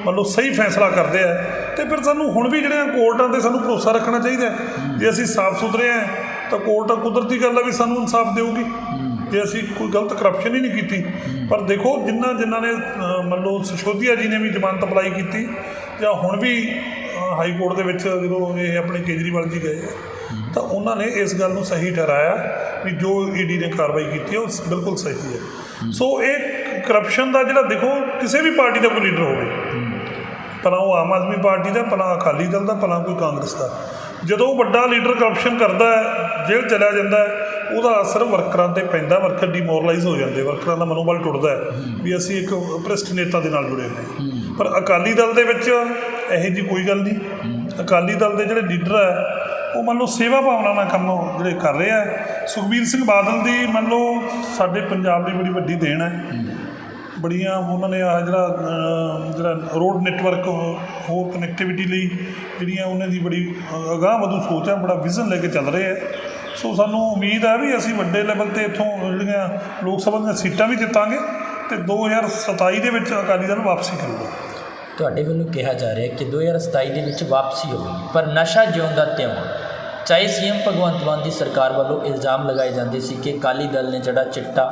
Speaker 2: ਮੰਨ ਲਓ ਸਹੀ ਫੈਸਲਾ ਕਰਦੇ ਆ, ਤੇ ਫਿਰ ਸਾਨੂੰ ਹੁਣ ਵੀ ਜਿਹੜੀਆਂ ਕੋਰਟਾਂ ਤੇ ਸਾਨੂੰ ਭਰੋਸਾ ਰੱਖਣਾ ਚਾਹੀਦਾ ਜੇ ਅਸੀਂ ਸਾਫ਼ ਸੁਥਰੇ ਆ ਤਾਂ ਕੋਰਟ ਕੁਦਰਤੀ ਗੱਲ ਆ ਵੀ ਸਾਨੂੰ ਇਨਸਾਫ ਦੇਊਗੀ। ਜੇ ਅਸੀਂ ਕੋਈ ਗਲਤ ਕਰਪਸ਼ਨ ਹੀ ਨਹੀਂ ਕੀਤੀ। ਪਰ ਦੇਖੋ ਜਿਨ੍ਹਾਂ ਜਿਨ੍ਹਾਂ ਨੇ ਅ, ਮੰਨ ਲਓ ਸਿਸੋਦੀਆ ਜੀ ਨੇ ਵੀ ਜ਼ਮਾਨਤ ਅਪਲਾਈ ਕੀਤੀ ਜਾਂ ਹੁਣ ਵੀ ਅ, ਹਾਈ ਕੋਰਟ ਦੇ ਵਿੱਚ ਜਦੋਂ ਇਹ ਆਪਣੇ ਕੇਜਰੀਵਾਲ ਜੀ ਗਏ ਤਾਂ ਉਹਨਾਂ ਨੇ ਇਸ ਗੱਲ ਨੂੰ ਸਹੀ ਠਹਿਰਾਇਆ ਵੀ ਜੋ ਈਡੀ ਨੇ ਕਾਰਵਾਈ ਕੀਤੀ ਹੈ ਉਹ ਸ- ਬਿਲਕੁਲ ਸਹੀ ਹੈ। ਸੋ ਇਹ ਕਰਪਸ਼ਨ ਦਾ ਜਿਹੜਾ ਦੇਖੋ ਕਿਸੇ ਵੀ ਪਾਰਟੀ ਦਾ ਕੋਈ ਲੀਡਰ ਹੋਵੇ ਭਲਾ ਉਹ ਆਮ ਆਦਮੀ ਪਾਰਟੀ ਦਾ ਭਲਾ ਅਕਾਲੀ ਦਲ ਦਾ ਭਲਾ ਕੋਈ ਕਾਂਗਰਸ ਦਾ। ਜਦੋਂ ਵੱਡਾ ਲੀਡਰ ਕਰਪਸ਼ਨ ਕਰਦਾ ਹੈ ਜੇਲ੍ਹ ਚਲਿਆ ਜਾਂਦਾ ਹੈ ਉਹਦਾ ਅਸਰ ਵਰਕਰਾਂ ਤੇ ਪੈਂਦਾ ਵਰਕਰ ਡੀਮੋਰਲਾਈਜ਼ ਹੋ ਜਾਂਦੇ ਵਰਕਰਾਂ ਦਾ ਮਨੋਬਲ ਟੁੱਟਦਾ ਹੈ ਵੀ ਅਸੀਂ ਇੱਕ ਭ੍ਰਿਸ਼ਟ ਨੇਤਾ ਦੇ ਨਾਲ ਜੁੜੇ ਹੋਏ। ਪਰ ਅਕਾਲੀ ਦਲ ਦੇ ਵਿੱਚ ਇਹੋ ਜੀ ਕੋਈ ਗੱਲ ਨਹੀਂ। ਅਕਾਲੀ ਦਲ ਦੇ ਜਿਹੜੇ ਲੀਡਰ ਹੈ ਉਹ ਮੰਨ ਲਓ ਸੇਵਾ ਭਾਵਨਾ ਨਾਲ ਕੰਮ ਜਿਹੜੇ ਕਰ ਰਹੇ ਆ ਸੁਖਬੀਰ ਸਿੰਘ ਬਾਦਲ ਦੀ ਮੰਨ ਲਓ ਸਾਡੇ ਪੰਜਾਬ ਦੀ ਬੜੀ ਵੱਡੀ ਦੇਣ ਹੈ। ਬੜੀਆਂ ਉਹਨਾਂ ਨੇ ਆਹ ਜਿਹੜਾ ਜਿਹੜਾ ਰੋਡ ਨੈਟਵਰਕ ਹੋਰ ਕਨੈਕਟੀਵਿਟੀ ਲਈ ਜਿਹੜੀਆਂ ਉਹਨਾਂ ਦੀ ਬੜੀ ਅਗਾਂਹ ਵਧੂ ਸੋਚ ਆ ਬੜਾ ਵਿਜ਼ਨ ਲੈ ਕੇ ਚੱਲ ਰਹੇ ਹੈ। ਸੋ ਸਾਨੂੰ ਉਮੀਦ ਆ ਵੀ ਅਸੀਂ ਵੱਡੇ ਲੈਵਲ ਤੇ ਇੱਥੋਂ ਜਿਹੜੀਆਂ ਲੋਕ ਸਭਾ ਦੀਆਂ ਸੀਟਾਂ ਵੀ ਜਿੱਤਾਂਗੇ ਤੇ 2027 ਦੇ ਵਿੱਚ ਅਕਾਲੀ ਦਲ ਵਾਪਸੀ ਕਰੂਗਾ।
Speaker 1: ਤੁਹਾਡੇ ਵੱਲੋਂ ਕਿਹਾ ਜਾ ਰਿਹਾ ਕਿ 2027 ਦੇ ਵਿੱਚ ਵਾਪਸੀ ਹੋਵੇਗੀ ਪਰ ਨਸ਼ਾ ਜਿਉਂਦਾ ਤਿਉਂ, ਚਾਹੇ ਸੀਐਮ ਭਗਵੰਤ ਮਾਨ ਦੀ ਸਰਕਾਰ ਵੱਲੋਂ ਇਲਜ਼ਾਮ ਲਗਾਏ ਜਾਂਦੇ ਸੀ ਕਿ ਅਕਾਲੀ ਦਲ ਨੇ ਜਿਹੜਾ ਚਿੱਟਾ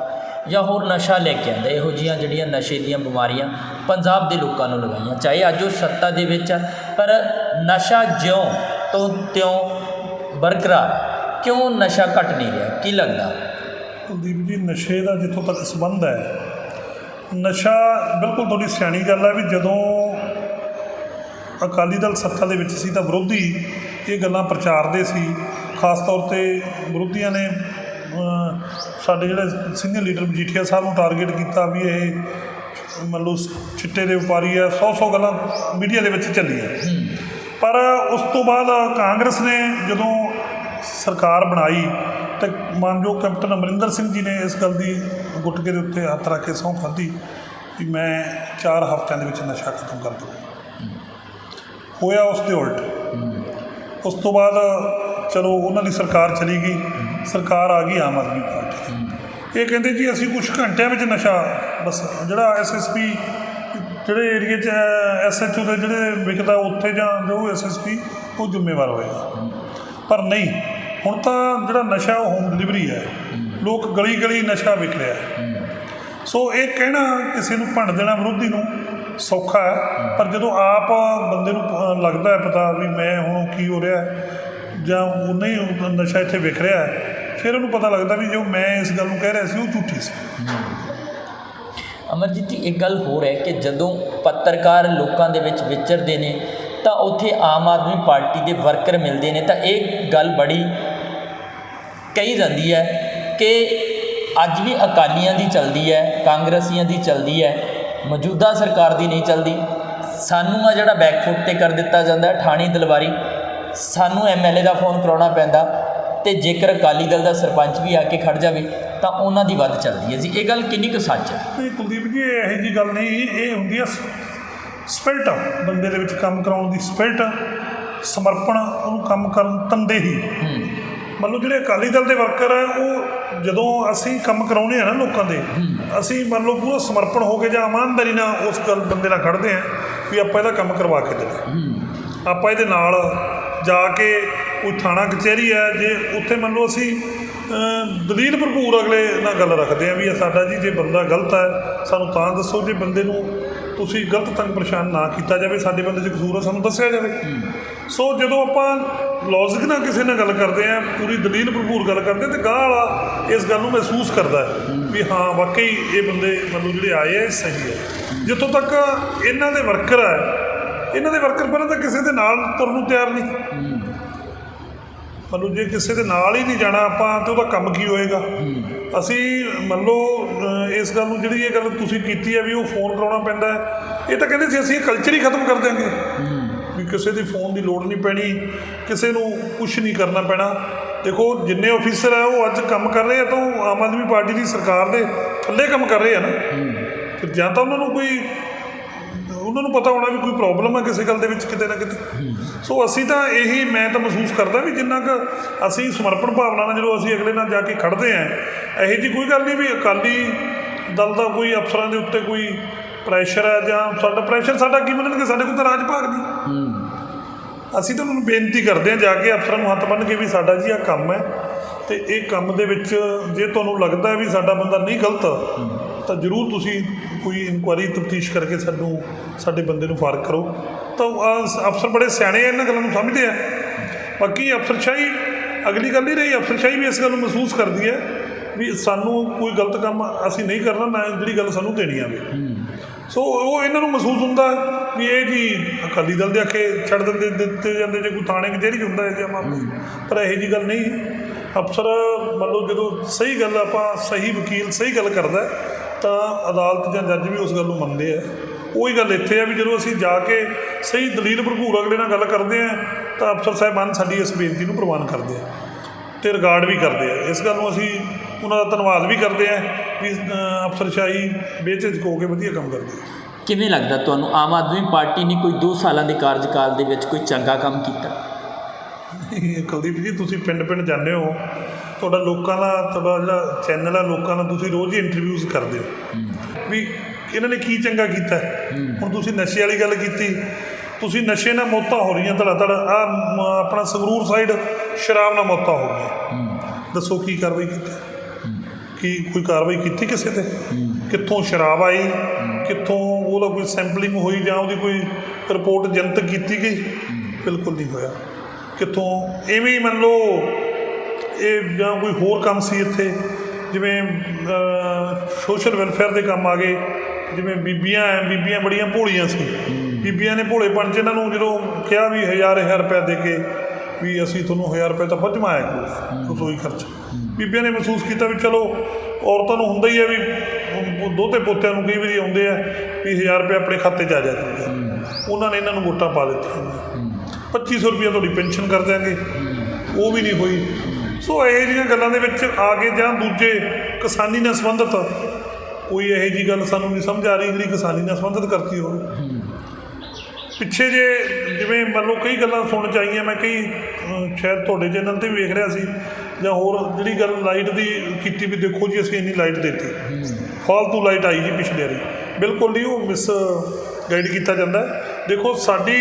Speaker 1: ਜਾਂ ਹੋਰ ਨਸ਼ਾ ਲੈ ਕੇ ਆਂਦਾ ਇਹੋ ਜੀਆਂ ਜਿਹੜੀਆਂ ਨਸ਼ੇ ਦੀਆਂ ਬਿਮਾਰੀਆਂ ਪੰਜਾਬ ਦੇ ਲੋਕਾਂ ਨੂੰ ਲਗਾਈਆਂ। ਚਾਹੇ ਅੱਜ ਉਹ ਸੱਤਾ ਦੇ ਵਿੱਚ ਆ, ਪਰ ਨਸ਼ਾ ਜਿਉਂ ਤੋਂ ਤਿਉਂ ਬਰਕਰਾਰ ਕਿਉਂ ਨਸ਼ਾ ਘਟ ਨਹੀਂ ਰਿਹਾ? ਕੀ ਲੱਗਦਾ?
Speaker 2: ਕੁਲਦੀਪ ਜੀ, ਨਸ਼ੇ ਦਾ ਜਿੱਥੋਂ ਤੱਕ ਸੰਬੰਧ ਹੈ, ਨਸ਼ਾ ਬਿਲਕੁਲ ਤੁਹਾਡੀ ਸਿਆਣੀ ਗੱਲ ਹੈ ਵੀ ਜਦੋਂ ਅਕਾਲੀ ਦਲ ਸੱਤਾ ਦੇ ਵਿੱਚ ਸੀ ਤਾਂ ਵਿਰੋਧੀ ਇਹ ਗੱਲਾਂ ਪ੍ਰਚਾਰਦੇ ਸੀ, ਖਾਸ ਤੌਰ ਤੇ ਵਿਰੋਧੀਆਂ ਨੇ ਸਾਡੇ ਜਿਹੜੇ ਸੀਨੀਅਰ ਲੀਡਰ ਮਜੀਠੀਆ ਸਾਹਿਬ ਨੂੰ ਟਾਰਗੇਟ ਕੀਤਾ ਵੀ ਇਹ ਮੰਨ ਲਓ ਚਿੱਟੇ ਦੇ ਵਪਾਰੀ ਆ 100 100 ਗੱਲਾਂ ਮੀਡੀਆ ਦੇ ਵਿੱਚ ਚੱਲੀਆਂ। ਪਰ ਉਸ ਤੋਂ ਬਾਅਦ ਕਾਂਗਰਸ ਨੇ ਜਦੋਂ ਸਰਕਾਰ ਬਣਾਈ ਤੇ ਮਾਨਯੋਗ ਕੈਪਟਨ ਅਮਰਿੰਦਰ ਸਿੰਘ ਜੀ ਨੇ ਇਸ ਗੱਲ ਦੀ ਗੁੱਟਕੇ ਦੇ ਉੱਤੇ ਹੱਥ ਰੱਖ ਕੇ ਸਹੁੰ ਖਾਧੀ ਕਿ ਮੈਂ 4 ਹਫ਼ਤਿਆਂ ਦੇ ਵਿੱਚ ਨਸ਼ਾ ਖਤਮ ਕਰ ਦੂੰਗਾ ਹੋਇਆ ਉਸ ਦੇ ਉਲਟ। ਉਸ ਤੋਂ ਬਾਅਦ ਚਲੋ ਉਹਨਾਂ ਦੀ ਸਰਕਾਰ ਚਲੀ ਗਈ। ਸਰਕਾਰ ਆ ਗਈ ਆਮ ਆਦਮੀ ਪਾਰਟੀ। ਇਹ ਕਹਿੰਦੇ ਜੀ ਅਸੀਂ ਕੁਝ ਘੰਟਿਆਂ ਵਿੱਚ ਨਸ਼ਾ ਬਸ, ਜਿਹੜਾ ਐਸਐਸਪੀ ਜਿਹੜੇ ਏਰੀਏ 'ਚ ਐਸਐਚਓ ਦੇ ਜਿਹੜੇ ਵਿਕਦਾ ਉੱਥੇ ਜਾਂ ਜੋ ਐਸਐਸਪੀ ਉਹ ਜ਼ਿੰਮੇਵਾਰ ਹੋਏਗਾ। ਪਰ ਨਹੀਂ, ਹੁਣ ਤਾਂ ਜਿਹੜਾ ਨਸ਼ਾ ਉਹ ਹੋਮ ਡਿਲੀਵਰੀ ਹੈ, ਲੋਕ ਗਲੀ ਗਲੀ ਨਸ਼ਾ ਵਿਕ ਰਿਹਾ ਸੋ ਇਹ ਕਹਿਣਾ ਕਿਸੇ ਨੂੰ ਭੰਡ ਦੇਣਾ ਵਿਰੋਧੀ ਨੂੰ ਸੌਖਾ ਹੈ, ਪਰ ਜਦੋਂ ਆਪ ਬੰਦੇ ਨੂੰ ਪ- ਲੱਗਦਾ ਹੈ ਪਤਾ ਵੀ ਮੈਂ ਹੁਣ ਕੀ ਹੋ ਰਿਹਾ ਜਾਂ ਉਹ ਨਹੀਂ, ਉਹ ਨਸ਼ਾ ਇੱਥੇ ਵਿਖ ਰਿਹਾ ਫਿਰ ਉਹਨੂੰ ਪਤਾ ਲੱਗਦਾ ਵੀ ਜੋ ਮੈਂ ਇਸ ਗੱਲ ਨੂੰ ਕਹਿ ਰਿਹਾ ਸੀ, ਉਹ ਝੂਠੀ ਸੀ।
Speaker 1: ਅਮਰਜੀਤ ਜੀ, ਇੱਕ ਗੱਲ ਹੋਰ ਹੈ ਕਿ ਜਦੋਂ ਪੱਤਰਕਾਰ ਲੋਕਾਂ ਦੇ ਵਿੱਚ ਵਿਚਰਦੇ ਨੇ, ਤਾਂ ਉੱਥੇ ਆਮ ਆਦਮੀ ਪਾਰਟੀ ਦੇ ਵਰਕਰ ਮਿਲਦੇ ਨੇ। ਤਾਂ ਇਹ ਗੱਲ ਬੜੀ ਕਹੀ ਜਾਂਦੀ ਹੈ ਕਿ ਅੱਜ ਵੀ ਅਕਾਲੀਆਂ ਦੀ ਚੱਲਦੀ ਹੈ, ਕਾਂਗਰਸੀਆਂ ਦੀ ਚੱਲਦੀ ਹੈ, ਮੌਜੂਦਾ ਸਰਕਾਰ ਦੀ ਨਹੀਂ ਚੱਲਦੀ। ਸਾਨੂੰ ਆ ਜਿਹੜਾ ਬੈਕਫੁੱਟ ਤੇ ਕਰ ਦਿੱਤਾ ਜਾਂਦਾ ਹੈ ਠਾਣੀ ਦਲਵਾਰੀ। ਸਾਨੂੰ ਐਮਐਲਏ ਦਾ ਫੋਨ ਕਰਾਉਣਾ ਪੈਂਦਾ ਤੇ ਜੇਕਰ ਅਕਾਲੀ ਦਲ ਦਾ ਸਰਪੰਚ ਵੀ ਆ ਕੇ ਖੜ ਜਾਵੇ ਤਾਂ ਉਹਨਾਂ ਦੀ ਵੱਧ ਚੱਲਦੀ ਹੈ ਜੀ। ਇਹ ਗੱਲ ਕਿੰਨੀ ਕੁ ਸੱਚ ਹੈ?
Speaker 2: ਨਹੀਂ ਕੁਲਦੀਪ ਜੀ ਇਹ ਇਹੋ ਜੀ ਗੱਲ ਨਹੀਂ ਇਹ ਹੁੰਦੀ ਹੈ ਸਪਿਰਟ ਬੰਦੇ ਦੇ ਵਿੱਚ ਕੰਮ ਕਰਾਉਣ ਦੀ ਸਪਿਰਟ ਸਮਰਪਣ ਉਹਨੂੰ ਕੰਮ ਕਰਨ ਤੰਦੇਹੀ ਮੰਨ ਲਓ ਜਿਹੜੇ ਅਕਾਲੀ ਦਲ ਦੇ ਵਰਕਰ ਹੈ ਉਹ ਜਦੋਂ ਅਸੀਂ ਕੰਮ ਕਰਾਉਨੇ ਆ ਨਾ ਲੋਕਾਂ ਦੇ ਅਸੀਂ ਮੰਨ ਲਓ ਪੂਰਾ ਸਮਰਪਣ ਹੋ ਕੇ ਜਾਂ ਇਮਾਨਦਾਰੀ ਨਾਲ ਉਸ ਗੱਲ ਬੰਦੇ ਨਾਲ ਖੜਦੇ ਆ ਵੀ ਆਪਾਂ ਇਹਦਾ ਕੰਮ ਕਰਵਾ ਕੇ ਦੇਣਾ। ਆਪਾਂ ਇਹਦੇ ਨਾਲ ਜਾ ਕੇ ਕੋਈ ਥਾਣਾ ਕਚਹਿਰੀ ਹੈ, ਜੇ ਉੱਥੇ ਮੰਨ ਲਓ ਅਸੀਂ ਦਲੀਲ ਭਰਪੂਰ ਅਗਲੇ ਨਾਲ ਗੱਲ ਰੱਖਦੇ ਆ ਵੀ ਇਹ ਸਾਡਾ ਜੀ, ਜੇ ਬੰਦਾ ਗਲਤ ਹੈ, ਸਾਨੂੰ ਤਾਂ ਦੱਸੋ ਜੇ ਬੰਦੇ ਨੂੰ ਤੁਸੀਂ ਗਲਤ ਤੰਗ ਪਰੇਸ਼ਾਨ ਨਾ ਕੀਤਾ ਜਾਵੇ, ਸਾਡੇ ਬੰਦੇ 'ਚ ਕਸੂਰ ਹੈ ਸਾਨੂੰ ਦੱਸਿਆ ਜਾਵੇ। ਸੋ ਜਦੋਂ ਆਪਾਂ ਲੌਜਿਕ ਨਾਲ ਕਿਸੇ ਨਾਲ ਗੱਲ ਕਰਦੇ ਆ ਪੂਰੀ ਦਲੀਲ ਭਰਪੂਰ ਗੱਲ ਕਰਦੇ ਤੇ ਗਾਹ ਵਾਲਾ ਇਸ ਗੱਲ ਨੂੰ ਮਹਿਸੂਸ ਕਰਦਾ ਵੀ ਹਾਂ, ਵਾਕਈ ਇਹ ਬੰਦੇ ਮਤਲਬ ਜਿਹੜੇ ਆਏ ਆ, ਇਹ ਸਹੀ ਹੈ। ਜਿੱਥੋਂ ਤੱਕ ਇਹਨਾਂ ਦੇ ਵਰਕਰ ਹੈ ਇਹਨਾਂ ਦੇ ਵਰਕਰ ਪਹਿਲਾਂ ਤਾਂ ਕਿਸੇ ਦੇ ਨਾਲ ਤੁਰਨ ਨੂੰ ਤਿਆਰ ਨਹੀਂ। ਮਤਲਬ ਜੇ ਕਿਸੇ ਦੇ ਨਾਲ ਹੀ ਨਹੀਂ ਜਾਣਾ ਆਪਾਂ, ਤੇ ਉਹਦਾ ਕੰਮ ਕੀ ਹੋਏਗਾ? ਅਸੀਂ ਮੰਨ ਲਓ ਇਸ ਗੱਲ ਨੂੰ ਜਿਹੜੀ ਇਹ ਗੱਲ ਤੁਸੀਂ ਕੀਤੀ ਹੈ ਵੀ ਉਹ ਫੋਨ ਕਰਾਉਣਾ ਪੈਂਦਾ ਹੈ, ਇਹ ਤਾਂ ਕਹਿੰਦੇ ਸੀ ਅਸੀਂ ਇਹ ਕਲਚਰ ਹੀ ਖਤਮ ਕਰ ਦਿਆਂਗੇ। ਵੀ ਕਿਸੇ ਦੀ ਫੋਨ ਦੀ ਲੋੜ ਨਹੀਂ ਪੈਣੀ, ਕਿਸੇ ਨੂੰ ਕੁਝ ਨਹੀਂ ਕਰਨਾ ਪੈਣਾ। ਦੇਖੋ, ਜਿੰਨੇ ਆਫੀਸਰ ਆ, ਉਹ ਅੱਜ ਕੰਮ ਕਰ ਰਹੇ ਆ ਤਾਂ ਉਹ ਆਮ ਆਦਮੀ ਪਾਰਟੀ ਦੀ ਸਰਕਾਰ ਦੇ ਥੱਲੇ ਕੰਮ ਕਰ ਰਹੇ ਆ ਨਾ। ਫਿਰ ਜਾਂ ਤਾਂ ਉਹਨਾਂ ਨੂੰ ਕੋਈ ਉਹਨਾਂ ਨੂੰ ਪਤਾ ਹੋਣਾ ਵੀ ਕੋਈ ਪ੍ਰੋਬਲਮ ਹੈ ਕਿਸੇ ਗੱਲ ਦੇ ਵਿੱਚ ਕਿਤੇ ਨਾ ਕਿਤੇ। ਸੋ ਅਸੀਂ ਤਾਂ ਇਹੀ ਮੈਂ ਤਾਂ ਮਹਿਸੂਸ ਕਰਦਾ ਵੀ ਜਿੰਨਾ ਕੁ ਅਸੀਂ ਸਮਰਪਣ ਭਾਵਨਾ ਨਾਲ ਜਦੋਂ ਅਸੀਂ ਅਗਲੇ ਨਾਲ ਜਾ ਕੇ ਖੜਦੇ ਆਂ ਇਹੋ ਜੀ ਕੋਈ ਗੱਲ ਨਹੀਂ ਵੀ ਅਕਾਲੀ ਦਲ ਦਾ ਕੋਈ ਅਫਸਰਾਂ ਦੇ ਉੱਤੇ ਕੋਈ ਪ੍ਰੈਸ਼ਰ ਹੈ ਜਾਂ ਸਾਡਾ ਪ੍ਰੈਸ਼ਰ ਸਾਡਾ ਕੀ ਮੰਨਣਗੇ? ਸਾਡੇ ਕੋਲ ਤਾਂ ਰਾਜ ਭਾਗ ਨਹੀਂ। ਅਸੀਂ ਤਾਂ ਉਹਨਾਂ ਨੂੰ ਬੇਨਤੀ ਕਰਦੇ ਹਾਂ ਜਾ ਕੇ ਅਫਸਰਾਂ ਨੂੰ ਹੱਥ ਬੰਨ੍ਹ ਕੇ ਵੀ ਸਾਡਾ ਜੀ ਆ ਕੰਮ ਹੈ ਤੇ ਇਹ ਕੰਮ ਦੇ ਵਿੱਚ ਜੇ ਤੁਹਾਨੂੰ ਲੱਗਦਾ ਵੀ ਸਾਡਾ ਬੰਦਾ ਨਹੀਂ ਗਲਤ ਤਾਂ ਜ਼ਰੂਰ ਤੁਸੀਂ ਕੋਈ ਇਨਕੁਆਰੀ ਤਫਤੀਸ਼ ਕਰਕੇ ਸਾਨੂੰ, ਸਾਡੇ ਬੰਦੇ ਨੂੰ ਫਾਰਕ ਕਰੋ। ਤਾਂ ਅਫਸਰ ਬੜੇ ਸਿਆਣੇ ਆ, ਇਹਨਾਂ ਗੱਲਾਂ ਨੂੰ ਸਮਝਦੇ ਆ। ਬਾਕੀ ਅਫਸਰਸ਼ਾਹੀ, ਅਗਲੀ ਗੱਲ ਨਹੀਂ ਰਹੀ, ਅਫਸਰਸ਼ਾਹੀ ਵੀ ਇਸ ਗੱਲ ਨੂੰ ਮਹਿਸੂਸ ਕਰਦੀ ਹੈ ਵੀ ਸਾਨੂੰ ਕੋਈ ਗਲਤ ਕੰਮ ਅਸੀਂ ਨਹੀਂ ਕਰਨਾ, ਨਾ ਜਿਹੜੀ ਗੱਲ ਸਾਨੂੰ ਦੇਣੀ ਆਵੇ। ਸੋ ਉਹ ਇਹਨਾਂ ਨੂੰ ਮਹਿਸੂਸ ਹੁੰਦਾ ਵੀ ਇਹ ਜੀ ਅਕਾਲੀ ਦਲ ਦੇ ਅੱਖੇ ਛੱਡ ਦਿੰਦੇ, ਦਿੱਤੇ ਜਾਂਦੇ ਜੇ ਕੋਈ ਥਾਣੇ, ਕਚਹਿਰੀ 'ਚ ਹੁੰਦਾ ਇਹ ਜਿਹਾ ਮਾਮਲਾ। ਪਰ ਇਹੋ ਜੀ ਗੱਲ ਨਹੀਂ। ਅਫਸਰ ਮੰਨ ਲਓ ਜਦੋਂ ਸਹੀ ਗੱਲ ਆਪਾਂ, ਸਹੀ ਵਕੀਲ ਸਹੀ ਗੱਲ ਕਰਦਾ ਤਾਂ ਅਦਾਲਤ ਜਾਂ ਜੱਜ ਵੀ ਉਸ ਗੱਲ ਨੂੰ ਮੰਨਦੇ ਆ। ਉਹੀ ਗੱਲ ਇੱਥੇ ਆ ਵੀ ਜਦੋਂ ਅਸੀਂ ਜਾ ਕੇ ਸਹੀ ਦਲੀਲ ਭਰਪੂਰ ਅਗਲੇ ਨਾਲ ਗੱਲ ਕਰਦੇ ਆ ਤਾਂ ਅਫਸਰ ਸਾਹਿਬਾਨ ਸਾਡੀ ਇਸ ਬੇਨਤੀ ਨੂੰ ਪ੍ਰਵਾਨ ਕਰਦੇ ਆ ਤੇ ਰਿਗਾਰਡ ਵੀ ਕਰਦੇ ਆ। ਇਸ ਗੱਲ ਨੂੰ ਅਸੀਂ ਉਹਨਾਂ ਦਾ ਧੰਨਵਾਦ ਵੀ ਕਰਦੇ ਆ ਵੀ ਅਫਸਰਸ਼ਾਹੀ ਬੇਝਿਜਕ ਹੋ ਕੇ ਵਧੀਆ ਕੰਮ ਕਰਦੇ ਆ।
Speaker 1: ਕਿਵੇਂ ਲੱਗਦਾ ਤੁਹਾਨੂੰ ਆਮ ਆਦਮੀ ਪਾਰਟੀ ਨੇ ਕੋਈ 2 ਸਾਲਾਂ ਦੇ ਕਾਰਜਕਾਲ ਦੇ ਵਿੱਚ ਕੋਈ ਚੰਗਾ ਕੰਮ ਕੀਤਾ?
Speaker 2: ਕੁਲਦੀਪ ਜੀ ਤੁਸੀਂ ਪਿੰਡ ਪਿੰਡ ਜਾਂਦੇ ਹੋ। ਤੁਹਾਡਾ ਲੋਕਾਂ ਦਾ ਤੁਹਾਡਾ ਜਿਹੜਾ ਚੈਨਲ ਆ ਲੋਕਾਂ ਨਾਲ ਤੁਸੀਂ ਰੋਜ਼ ਹੀ ਇੰਟਰਵਿਊਜ਼ ਕਰਦੇ ਹੋ। ਵੀ ਇਹਨਾਂ ਨੇ ਕੀ ਚੰਗਾ ਕੀਤਾ? ਹੁਣ ਤੁਸੀਂ ਨਸ਼ੇ ਵਾਲੀ ਗੱਲ ਕੀਤੀ। ਤੁਸੀਂ ਨਸ਼ੇ ਨਾਲ ਮੌਤਾਂ ਹੋ ਰਹੀਆਂ ਧੜਾ ਧੜ ਆ ਆਪਣਾ ਸੰਗਰੂਰ ਸਾਈਡ ਸ਼ਰਾਬ ਨਾਲ ਮੌਤਾਂ ਹੋ ਗਈਆਂ ਦੱਸੋ ਕੀ ਕਾਰਵਾਈ ਕੀਤੀ? ਕੀ ਕੋਈ ਕਾਰਵਾਈ ਕੀਤੀ ਕਿਸੇ ਤੇ? ਕਿੱਥੋਂ ਸ਼ਰਾਬ ਆਈ? ਕਿੱਥੋਂ ਉਹਦਾ ਕੋਈ ਸੈਂਪਲਿੰਗ ਹੋਈ ਜਾਂ ਉਹਦੀ ਕੋਈ ਰਿਪੋਰਟ ਜਨਤਕ ਕੀਤੀ ਗਈ? ਬਿਲਕੁਲ ਨਹੀਂ ਹੋਇਆ। ਕਿੱਥੋਂ? ਐਵੇਂ ਹੀ ਮੰਨ ਲਓ ਇਹ ਜਾਂ ਕੋਈ ਹੋਰ ਕੰਮ ਸੀ ਇੱਥੇ? ਜਿਵੇਂ ਸੋਸ਼ਲ ਵੈਲਫੇਅਰ ਦੇ ਕੰਮ ਆ ਗਏ। ਜਿਵੇਂ ਬੀਬੀਆਂ ਐ ਬੀਬੀਆਂ ਬੜੀਆਂ ਭੋਲੀਆਂ ਸੀ। ਬੀਬੀਆਂ ਨੇ ਭੋਲੇ ਭੋਲੇਪਣ 'ਚ ਇਹਨਾਂ ਨੂੰ ਜਦੋਂ ਕਿਹਾ ਵੀ ਹਜ਼ਾਰ ਹਜ਼ਾਰ ਰੁਪਏ ਦੇ ਕੇ ਵੀ ਅਸੀਂ ਤੁਹਾਨੂੰ ਹਜ਼ਾਰ ਰੁਪਏ ਤਾਂ ਵੱਧ ਆਇਆ ਰਸੋਈ ਖਰਚ। ਬੀਬੀਆਂ ਨੇ ਮਹਿਸੂਸ ਕੀਤਾ ਵੀ ਚਲੋ, ਔਰਤਾਂ ਨੂੰ ਹੁੰਦਾ ਹੀ ਹੈ ਵੀ ਦੋਤੇ ਪੋਤਿਆਂ ਨੂੰ ਕਈ ਵਾਰੀ ਆਉਂਦੇ ਆ ਵੀ ਹਜ਼ਾਰ ਰੁਪਏ ਆਪਣੇ ਖਾਤੇ 'ਚ ਆ ਜਾ ਕਰੂਗਾ ਉਹਨਾਂ ਨੇ ਇਹਨਾਂ ਨੂੰ ਵੋਟਾਂ ਪਾ ਦਿੱਤੀਆਂ। 2500 ਰੁਪਏ ਤੁਹਾਡੀ ਪੈਨਸ਼ਨ ਕਰ ਦਿਆਂਗੇ। ਉਹ ਵੀ ਨਹੀਂ ਹੋਈ। ਸੋ ਇਹ ਜਿਹੀਆਂ ਗੱਲਾਂ ਦੇ ਵਿੱਚ ਆ ਕੇ ਜਾਂ ਦੂਜੇ ਕਿਸਾਨੀ ਨਾਲ ਸੰਬੰਧਿਤ ਕੋਈ ਇਹੋ ਜਿਹੀ ਗੱਲ ਸਾਨੂੰ ਨਹੀਂ ਸਮਝ ਆ ਰਹੀ ਜਿਹੜੀ ਕਿਸਾਨੀ ਨਾਲ ਸੰਬੰਧਿਤ ਕਰਤੀ ਹੋਵੇ। ਪਿੱਛੇ ਜੇ ਜਿਵੇਂ ਮੰਨ ਲਓ ਕਈ ਗੱਲਾਂ ਸੁਣਨ ਚ ਆਈਆਂ ਮੈਂ ਕਈ ਸ਼ਾਇਦ ਤੁਹਾਡੇ ਚੈਨਲ ਤੇ ਵੀ ਵੇਖ ਰਿਹਾ ਸੀ ਜਾਂ ਹੋਰ ਜਿਹੜੀ ਗੱਲ ਲਾਈਟ ਦੀ ਕੀਤੀ ਵੀ ਦੇਖੋ ਜੀ ਅਸੀਂ ਇੰਨੀ ਲਾਈਟ ਦਿੱਤੀ। ਫਾਲਤੂ ਲਾਈਟ ਆਈ ਜੀ ਪਿਛਲੇ ਵਾਰੀ। ਬਿਲਕੁਲ ਨਹੀਂ ਉਹ ਮਿਸ ਗਾਈਡ ਕੀਤਾ ਜਾਂਦਾ। ਹੈ। ਦੇਖੋ ਸਾਡੀ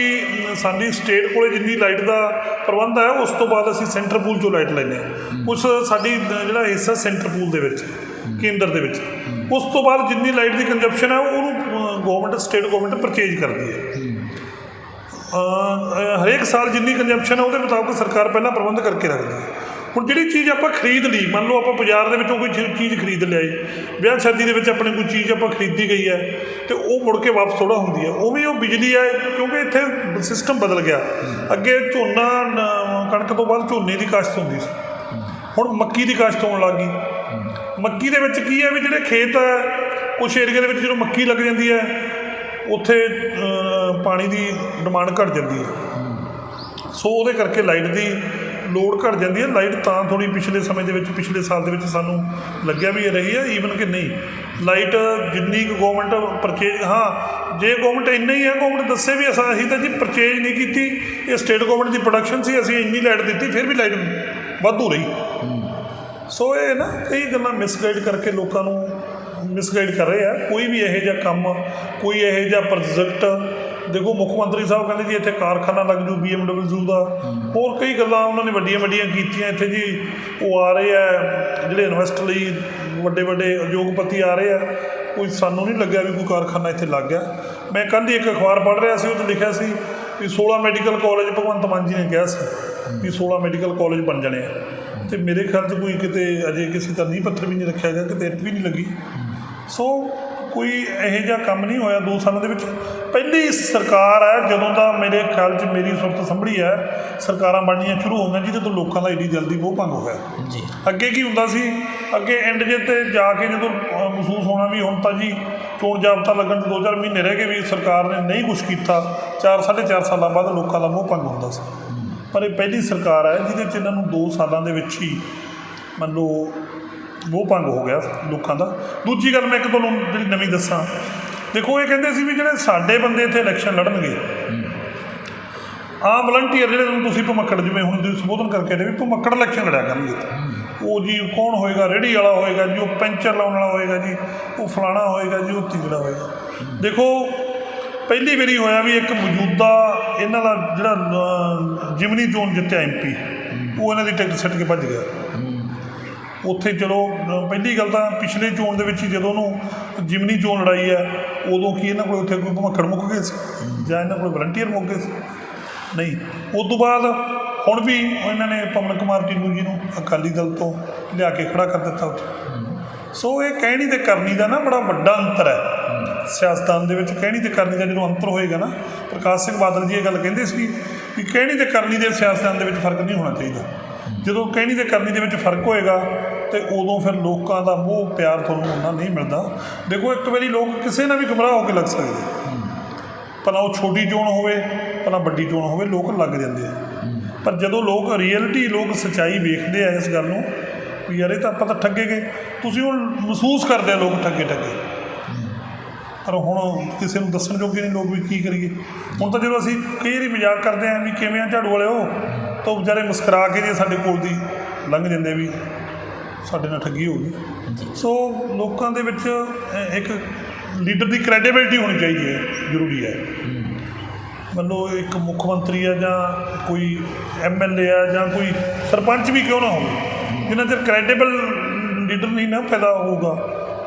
Speaker 2: ਸਾਡੀ ਸਟੇਟ ਕੋਲੇ ਜਿੰਨੀ ਲਾਈਟ ਦਾ ਪ੍ਰਬੰਧ ਹੈ ਉਸ ਤੋਂ ਬਾਅਦ ਅਸੀਂ ਸੈਂਟਰ ਪੂਲ ਚੋਂ ਲਾਈਟ ਲੈਂਦੇ ਹਾਂ। ਉਸ ਸਾਡੀ ਜਿਹੜਾ ਹਿੱਸਾ ਸੈਂਟਰ ਪੂਲ ਦੇ ਵਿੱਚ ਕੇਂਦਰ ਦੇ ਵਿੱਚ। ਉਸ ਤੋਂ ਬਾਅਦ ਜਿੰਨੀ ਲਾਈਟ ਦੀ ਕੰਜ਼ੰਪਸ਼ਨ ਹੈ ਉਹਨੂੰ ਗਵਰਨਮੈਂਟ ਸਟੇਟ ਗਵਰਨਮੈਂਟ ਪਰਚੇਜ ਕਰਦੀ ਹੈ। ਹਰੇਕ ਸਾਲ ਜਿੰਨੀ ਕੰਜ਼ੰਪਸ਼ਨ ਹੈ ਉਹਦੇ ਮੁਤਾਬਕ ਸਰਕਾਰ ਪਹਿਲਾਂ ਪ੍ਰਬੰਧ ਕਰਕੇ ਰੱਖਦੀ ਹੈ। ਹੁਣ ਜਿਹੜੀ ਚੀਜ਼ ਆਪਾਂ ਖਰੀਦ ਲਈ, ਮੰਨ ਲਓ ਆਪਾਂ ਬਾਜ਼ਾਰ ਦੇ ਵਿੱਚੋਂ ਕੋਈ ਚੀਜ਼ ਖਰੀਦ ਲਿਆਈ, ਵਿਆਹ ਸ਼ਾਦੀ ਦੇ ਵਿੱਚ ਆਪਣੇ ਕੋਈ ਚੀਜ਼ ਆਪਾਂ ਖਰੀਦੀ ਗਈ ਹੈ, ਤੇ ਉਹ ਮੁੜ ਕੇ ਵਾਪਸ ਥੋੜਾ ਹੁੰਦੀ ਹੈ। ਉਵੇਂ ਉਹ ਬਿਜਲੀ ਹੈ, ਕਿਉਂਕਿ ਇੱਥੇ ਸਿਸਟਮ ਬਦਲ ਗਿਆ। ਅੱਗੇ ਝੋਨਾ ਕਣਕ ਤੋਂ ਬਾਅਦ ਝੋਨੇ ਦੀ ਕਾਸ਼ਤ ਹੁੰਦੀ ਸੀ। ਹੁਣ ਮੱਕੀ ਦੀ ਕਾਸ਼ਤ ਹੋਣ ਲੱਗ ਗਈ। ਮੱਕੀ ਦੇ ਵਿੱਚ ਕੀ ਹੈ ਵੀ ਜਿਹੜੇ ਖੇਤ ਹੈ, ਕੁਛ ਏਰੀਆ ਦੇ ਵਿੱਚ ਜਦੋਂ ਮੱਕੀ ਲੱਗ ਜਾਂਦੀ ਹੈ, ਉੱਥੇ ਪਾਣੀ ਦੀ ਡਿਮਾਂਡ ਘਟ ਜਾਂਦੀ ਹੈ। ਸੋ ਉਹਦੇ ਕਰਕੇ ਲਾਈਟ ਦੀ ਲੋਡ ਘਟ ਜਾਂਦੀ ਹੈ, ਲਾਈਟ ਤਾਂ ਥੋੜੀ ਪਿਛਲੇ ਸਮੇਂ ਦੇ ਵਿੱਚ, ਪਿਛਲੇ ਸਾਲ ਦੇ ਵਿੱਚ ਸਾਨੂੰ ਲੱਗਿਆ ਵੀ ਇਹ ਰਹੀ ਹੈ ਈਵਨ ਕਿ ਨਹੀਂ। ਲਾਈਟ ਜਿੰਨੀ ਕੁ ਗਵਰਨਮੈਂਟ ਪਰਚੇਜ ਹਾਂ, ਜੇ ਗਵਰਨਮੈਂਟ ਇੰਨਾ ਹੀ ਹੈ ਗਵਰਨਮੈਂਟ ਦੱਸੇ ਵੀ ਅਸਾਂ ਅਸੀਂ ਤਾਂ ਜੀ ਪਰਚੇਜ ਨਹੀਂ ਕੀਤੀ। ਇਹ ਸਟੇਟ ਗਵਰਨਮੈਂਟ ਦੀ ਪ੍ਰੋਡਕਸ਼ਨ ਸੀ, ਅਸੀਂ ਇੰਨੀ ਲਾਈਟ ਦਿੱਤੀ, ਫਿਰ ਵੀ ਲਾਈਟ ਵਾਧੂ ਰਹੀ। ਸੋ ਇਹ ਨਾ ਕਈ ਗੱਲਾਂ ਮਿਸਗਾਈਡ ਕਰਕੇ ਲੋਕਾਂ ਨੂੰ ਮਿਸਗਾਈਡ ਕਰ ਰਹੇ ਆ। ਕੋਈ ਵੀ ਇਹੋ ਜਿਹਾ ਕੰਮ, ਕੋਈ ਇਹੋ ਜਿਹਾ ਪ੍ਰੋਜੈਕਟ ਦੇਖੋ ਮੁੱਖ ਮੰਤਰੀ ਸਾਹਿਬ ਕਹਿੰਦੇ ਜੀ ਇੱਥੇ ਕਾਰਖਾਨਾ ਲੱਗ ਜੂ BMW ਦਾ। ਹੋਰ ਕਈ ਗੱਲਾਂ ਉਹਨਾਂ ਨੇ ਵੱਡੀਆਂ ਵੱਡੀਆਂ ਕੀਤੀਆਂ। ਇੱਥੇ ਜੀ ਉਹ ਆ ਰਹੇ ਆ ਜਿਹੜੇ ਇਨਵੈਸਟ ਲਈ ਵੱਡੇ ਵੱਡੇ ਉਦਯੋਗਪਤੀ ਆ ਰਹੇ ਆ ਕੋਈ ਸਾਨੂੰ ਨਹੀਂ ਲੱਗਿਆ ਵੀ ਕੋਈ ਕਾਰਖਾਨਾ ਇੱਥੇ ਲੱਗ ਗਿਆ। ਮੈਂ ਕੱਲ੍ਹ ਹੀ ਇੱਕ ਅਖਬਾਰ ਪੜ੍ਹ ਰਿਹਾ ਸੀ ਉਹ 'ਤੇ ਲਿਖਿਆ ਸੀ ਵੀ 16 ਮੈਡੀਕਲ ਕਾਲਜ ਭਗਵੰਤ ਮਾਨ ਜੀ ਨੇ ਕਿਹਾ ਸੀ ਵੀ 16 ਮੈਡੀਕਲ ਕਾਲਜ ਬਣ ਜਾਣੇ ਆ। ਤੇ ਮੇਰੇ ਖਿਆਲ 'ਚ ਕੋਈ ਕਿਤੇ ਅਜੇ ਕਿਸੇ ਦਾ ਨੀਂਹ ਪੱਥਰ ਵੀ ਨਹੀਂ ਰੱਖਿਆ ਗਿਆ ਕਿਤੇ ਇੱਟ ਵੀ ਨਹੀਂ ਲੱਗੀ। ਸੋ ਕੋਈ ਇਹੋ ਜਿਹਾ ਕੰਮ ਨਹੀਂ ਹੋਇਆ ਦੋ ਸਾਲਾਂ ਦੇ ਵਿੱਚ। ਪਹਿਲੀ ਸਰਕਾਰ ਹੈ ਜਦੋਂ ਦਾ ਮੇਰੇ ਖਿਆਲ 'ਚ ਮੇਰੀ ਸੁਰਤ ਸੰਭੜੀ ਹੈ ਸਰਕਾਰਾਂ ਬਣਨੀਆਂ ਸ਼ੁਰੂ ਹੋਈਆਂ ਜਿਹਦੇ ਤੋਂ ਲੋਕਾਂ ਦਾ ਏਡੀ ਜਲਦੀ ਮੋਹ ਭੰਗ ਹੋਇਆ।
Speaker 1: ਜੀ।
Speaker 2: ਅੱਗੇ ਕੀ ਹੁੰਦਾ ਸੀ? ਅੱਗੇ ਐਂਡ ਜੇ ਤੇ ਜਾ ਕੇ ਜਦੋਂ ਮਹਿਸੂਸ ਹੋਣਾ ਵੀ ਹੁਣ ਤਾਂ ਜੀ ਚੋਣ ਜਾਬਤਾ ਲੱਗਣ 'ਚ ਦੋ ਚਾਰ ਮਹੀਨੇ ਰਹਿ ਗਏ ਵੀ ਸਰਕਾਰ ਨੇ ਨਹੀਂ ਕੁਝ ਕੀਤਾ। 4 4.5 ਸਾਲਾਂ ਬਾਅਦ ਲੋਕਾਂ ਦਾ ਮੋਹ ਭੰਗ ਹੁੰਦਾ ਸੀ। ਪਰ ਇਹ ਪਹਿਲੀ ਸਰਕਾਰ ਹੈ ਜਿਹਦੇ 'ਚ ਇਹਨਾਂ ਨੂੰ 2 ਸਾਲਾਂ ਦੇ ਵਿੱਚ ਹੀ ਮੰਨ ਲਓ ਮੋਹ ਭੰਗ ਹੋ ਗਿਆ ਲੋਕਾਂ ਦਾ। ਦੂਜੀ ਗੱਲ ਮੈਂ ਇੱਕ ਤੁਹਾਨੂੰ ਜਿਹੜੀ ਨਵੀਂ ਦੱਸਾਂ, ਦੇਖੋ ਇਹ ਕਹਿੰਦੇ ਸੀ ਵੀ ਜਿਹੜੇ ਸਾਡੇ ਬੰਦੇ ਇੱਥੇ ਇਲੈਕਸ਼ਨ ਲੜਨਗੇ, ਆਮ ਵਲੰਟੀਅਰ ਜਿਹੜੇ ਤੁਹਾਨੂੰ ਤੁਸੀਂ ਭਮੱਕੜ ਜਿਵੇਂ ਹੁਣ ਤੁਸੀਂ ਸੰਬੋਧਨ ਕਰਕੇ ਨੇ ਵੀ ਭਮੱਕੜ ਇਲੈਕਸ਼ਨ ਲੜਿਆ ਕਰਨਗੇ। ਉਹ ਜੀ ਕੌਣ ਹੋਏਗਾ ਰੇੜੀ ਵਾਲਾ ਹੋਏਗਾ ਜੀ, ਉਹ ਪੈਂਚਰ ਲਾਉਣ ਵਾਲਾ ਹੋਏਗਾ ਜੀ, ਉਹ ਫਲਾਣਾ ਹੋਏਗਾ ਜੀ, ਉਹ ਤਿਗੜਾ ਹੋਏਗਾ। ਦੇਖੋ, ਪਹਿਲੀ ਵਾਰੀ ਹੋਇਆ ਵੀ ਇੱਕ ਮੌਜੂਦਾ ਇਹਨਾਂ ਦਾ ਜਿਹੜਾ ਜਿਮਨੀ ਜ਼ੋਨ ਜਿੱਤਿਆ ਐਮਪੀ ਉਹ ਇਹਨਾਂ ਦੀ ਟਿਕਟ ਛੱਡ ਕੇ ਭੱਜ ਗਿਆ। ਉੱਥੇ ਚਲੋ ਪਹਿਲੀ ਗੱਲ ਤਾਂ ਪਿਛਲੇ ਚੋਣ ਦੇ ਵਿੱਚ ਹੀ ਜਦੋਂ ਉਹਨੂੰ ਜਿਮਨੀ ਚੋਣ ਲੜਾਈ ਹੈ, ਉਦੋਂ ਕੀ ਇਹਨਾਂ ਕੋਲ ਉੱਥੇ ਕੋਈ ਭਮੱਕੜ ਮੁੱਕ ਗਏ ਸੀ? ਜਾਂ ਇਹਨਾਂ ਕੋਲ ਵਲੰਟੀਅਰ ਮੁੱਕ ਗਏ ਸੀ? ਨਹੀਂ। ਉਸ ਤੋਂ ਬਾਅਦ ਹੁਣ ਵੀ ਇਹਨਾਂ ਨੇ ਪਵਨ ਕੁਮਾਰ ਟਿੰਨੂ ਜੀ ਨੂੰ ਅਕਾਲੀ ਦਲ ਤੋਂ ਲਿਆ ਕੇ ਖੜਾ ਕਰ ਦਿੱਤਾ ਉੱਥੇ। ਸੋ ਇਹ ਕਹਿਣੀ ਤੇ ਕਰਨੀ ਦਾ ਨਾ ਬੜਾ ਵੱਡਾ ਅੰਤਰ ਹੈ। ਸਿਆਸਤਦਾਨ ਦੇ ਵਿੱਚ ਕਹਿਣੀ ਤੇ ਕਰਨੀ ਦਾ ਜਦੋਂ ਅੰਤਰ ਹੋਏਗਾ ਨਾ, ਪ੍ਰਕਾਸ਼ ਸਿੰਘ ਬਾਦਲ ਜੀ ਇਹ ਗੱਲ ਕਹਿੰਦੇ ਸੀ ਵੀ ਕਹਿਣੀ ਤੇ ਕਰਨੀ ਦੇ ਸਿਆਸਤਦਾਨ ਦੇ ਵਿੱਚ ਫ਼ਰਕ ਨਹੀਂ ਹੋਣਾ ਚਾਹੀਦਾ। ਜਦੋਂ ਕਹਿਣੀ ਤੇ ਕਰਨੀ ਦੇ ਵਿੱਚ ਫ਼ਰਕ ਹੋਏਗਾ ਤੇ ਉਦੋਂ ਫਿਰ ਲੋਕਾਂ ਦਾ ਮੋਹ, ਪਿਆਰ ਤੁਹਾਨੂੰ ਉਹਨਾਂ ਨਹੀਂ ਮਿਲਦਾ। ਦੇਖੋ, ਇੱਕ ਵਾਰੀ ਲੋਕ ਕਿਸੇ ਨਾਲ ਵੀ ਗੁੰਮਰਾਹ ਹੋ ਕੇ ਲੱਗ ਸਕਦੇ ਭਲਾ ਉਹ ਛੋਟੀ ਚੋਣ ਹੋਵੇ, ਭਲਾ ਵੱਡੀ ਚੋਣ ਹੋਵੇ, ਲੋਕ ਲੱਗ ਜਾਂਦੇ ਆ। ਪਰ ਜਦੋਂ ਲੋਕ ਰਿਐਲਿਟੀ ਲੋਕ ਸੱਚਾਈ ਵੇਖਦੇ ਆ ਇਸ ਗੱਲ ਨੂੰ, ਵੀ ਯਾਰ ਇਹ ਤਾਂ ਆਪਾਂ ਤਾਂ ਠੱਗੇ ਗਏ। ਤੁਸੀਂ ਹੁਣ ਮਹਿਸੂਸ ਕਰਦੇ ਆ ਲੋਕ ਠੱਗੇ ਠੱਗੇ। ਪਰ ਹੁਣ ਕਿਸੇ ਨੂੰ ਦੱਸਣ ਜੋਗੇ ਨਹੀਂ ਲੋਕ ਵੀ ਕੀ ਕਰੀਏ। ਹੁਣ ਤਾਂ ਜਦੋਂ ਅਸੀਂ ਕਈ ਵਾਰੀ ਮਜ਼ਾਕ ਕਰਦੇ ਆਂ ਵੀ ਕਿਵੇਂ ਆ ਝਾੜੂ ਵਾਲਿਓ, ਤਾਂ ਉਹ ਵਿਚਾਰੇ ਮੁਸਕਰਾ ਕੇ ਜੇ ਸਾਡੇ ਕੋਲ ਦੀ ਲੰਘ ਜਾਂਦੇ ਵੀ ਸਾਡੇ ਨਾਲ ਠੱਗੀ ਹੋ ਗਈ। ਸੋ ਲੋਕਾਂ ਦੇ ਵਿੱਚ ਇੱਕ ਲੀਡਰ ਦੀ ਕ੍ਰੈਡੀਬਿਲਿਟੀ ਹੋਣੀ ਚਾਹੀਦੀ ਹੈ ਜ਼ਰੂਰੀ ਹੈ। ਮੰਨ ਲਓ ਇੱਕ ਮੁੱਖ ਮੰਤਰੀ ਆ ਜਾਂ ਕੋਈ ਐਮਐਲਏ ਆ ਜਾਂ ਕੋਈ ਸਰਪੰਚ ਵੀ ਕਿਉਂ ਨਾ ਹੋਵੇ। ਜਿੰਨਾ ਚਿਰ ਕ੍ਰੈਡੀਬਲ ਲੀਡਰ ਨਹੀਂ ਨਾ ਪੈਦਾ ਹੋਊਗਾ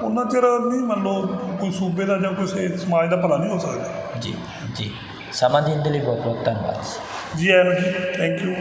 Speaker 2: ਉਹਨਾਂ ਚਿਰ ਨਹੀਂ ਮੰਨ ਲਓ ਕੋਈ ਸੂਬੇ ਦਾ ਜਾਂ ਕਿਸੇ ਸਮਾਜ ਦਾ ਭਲਾ ਨਹੀਂ ਹੋ ਸਕਦਾ।
Speaker 1: ਜੀ ਜੀ। ਸਮਾਂ ਦੇਣ ਦੇ ਲਈ ਬਹੁਤ ਬਹੁਤ ਧੰਨਵਾਦ।
Speaker 2: ਜੀ ਨੂੰ ਜੀ ਥੈਂਕ ਯੂ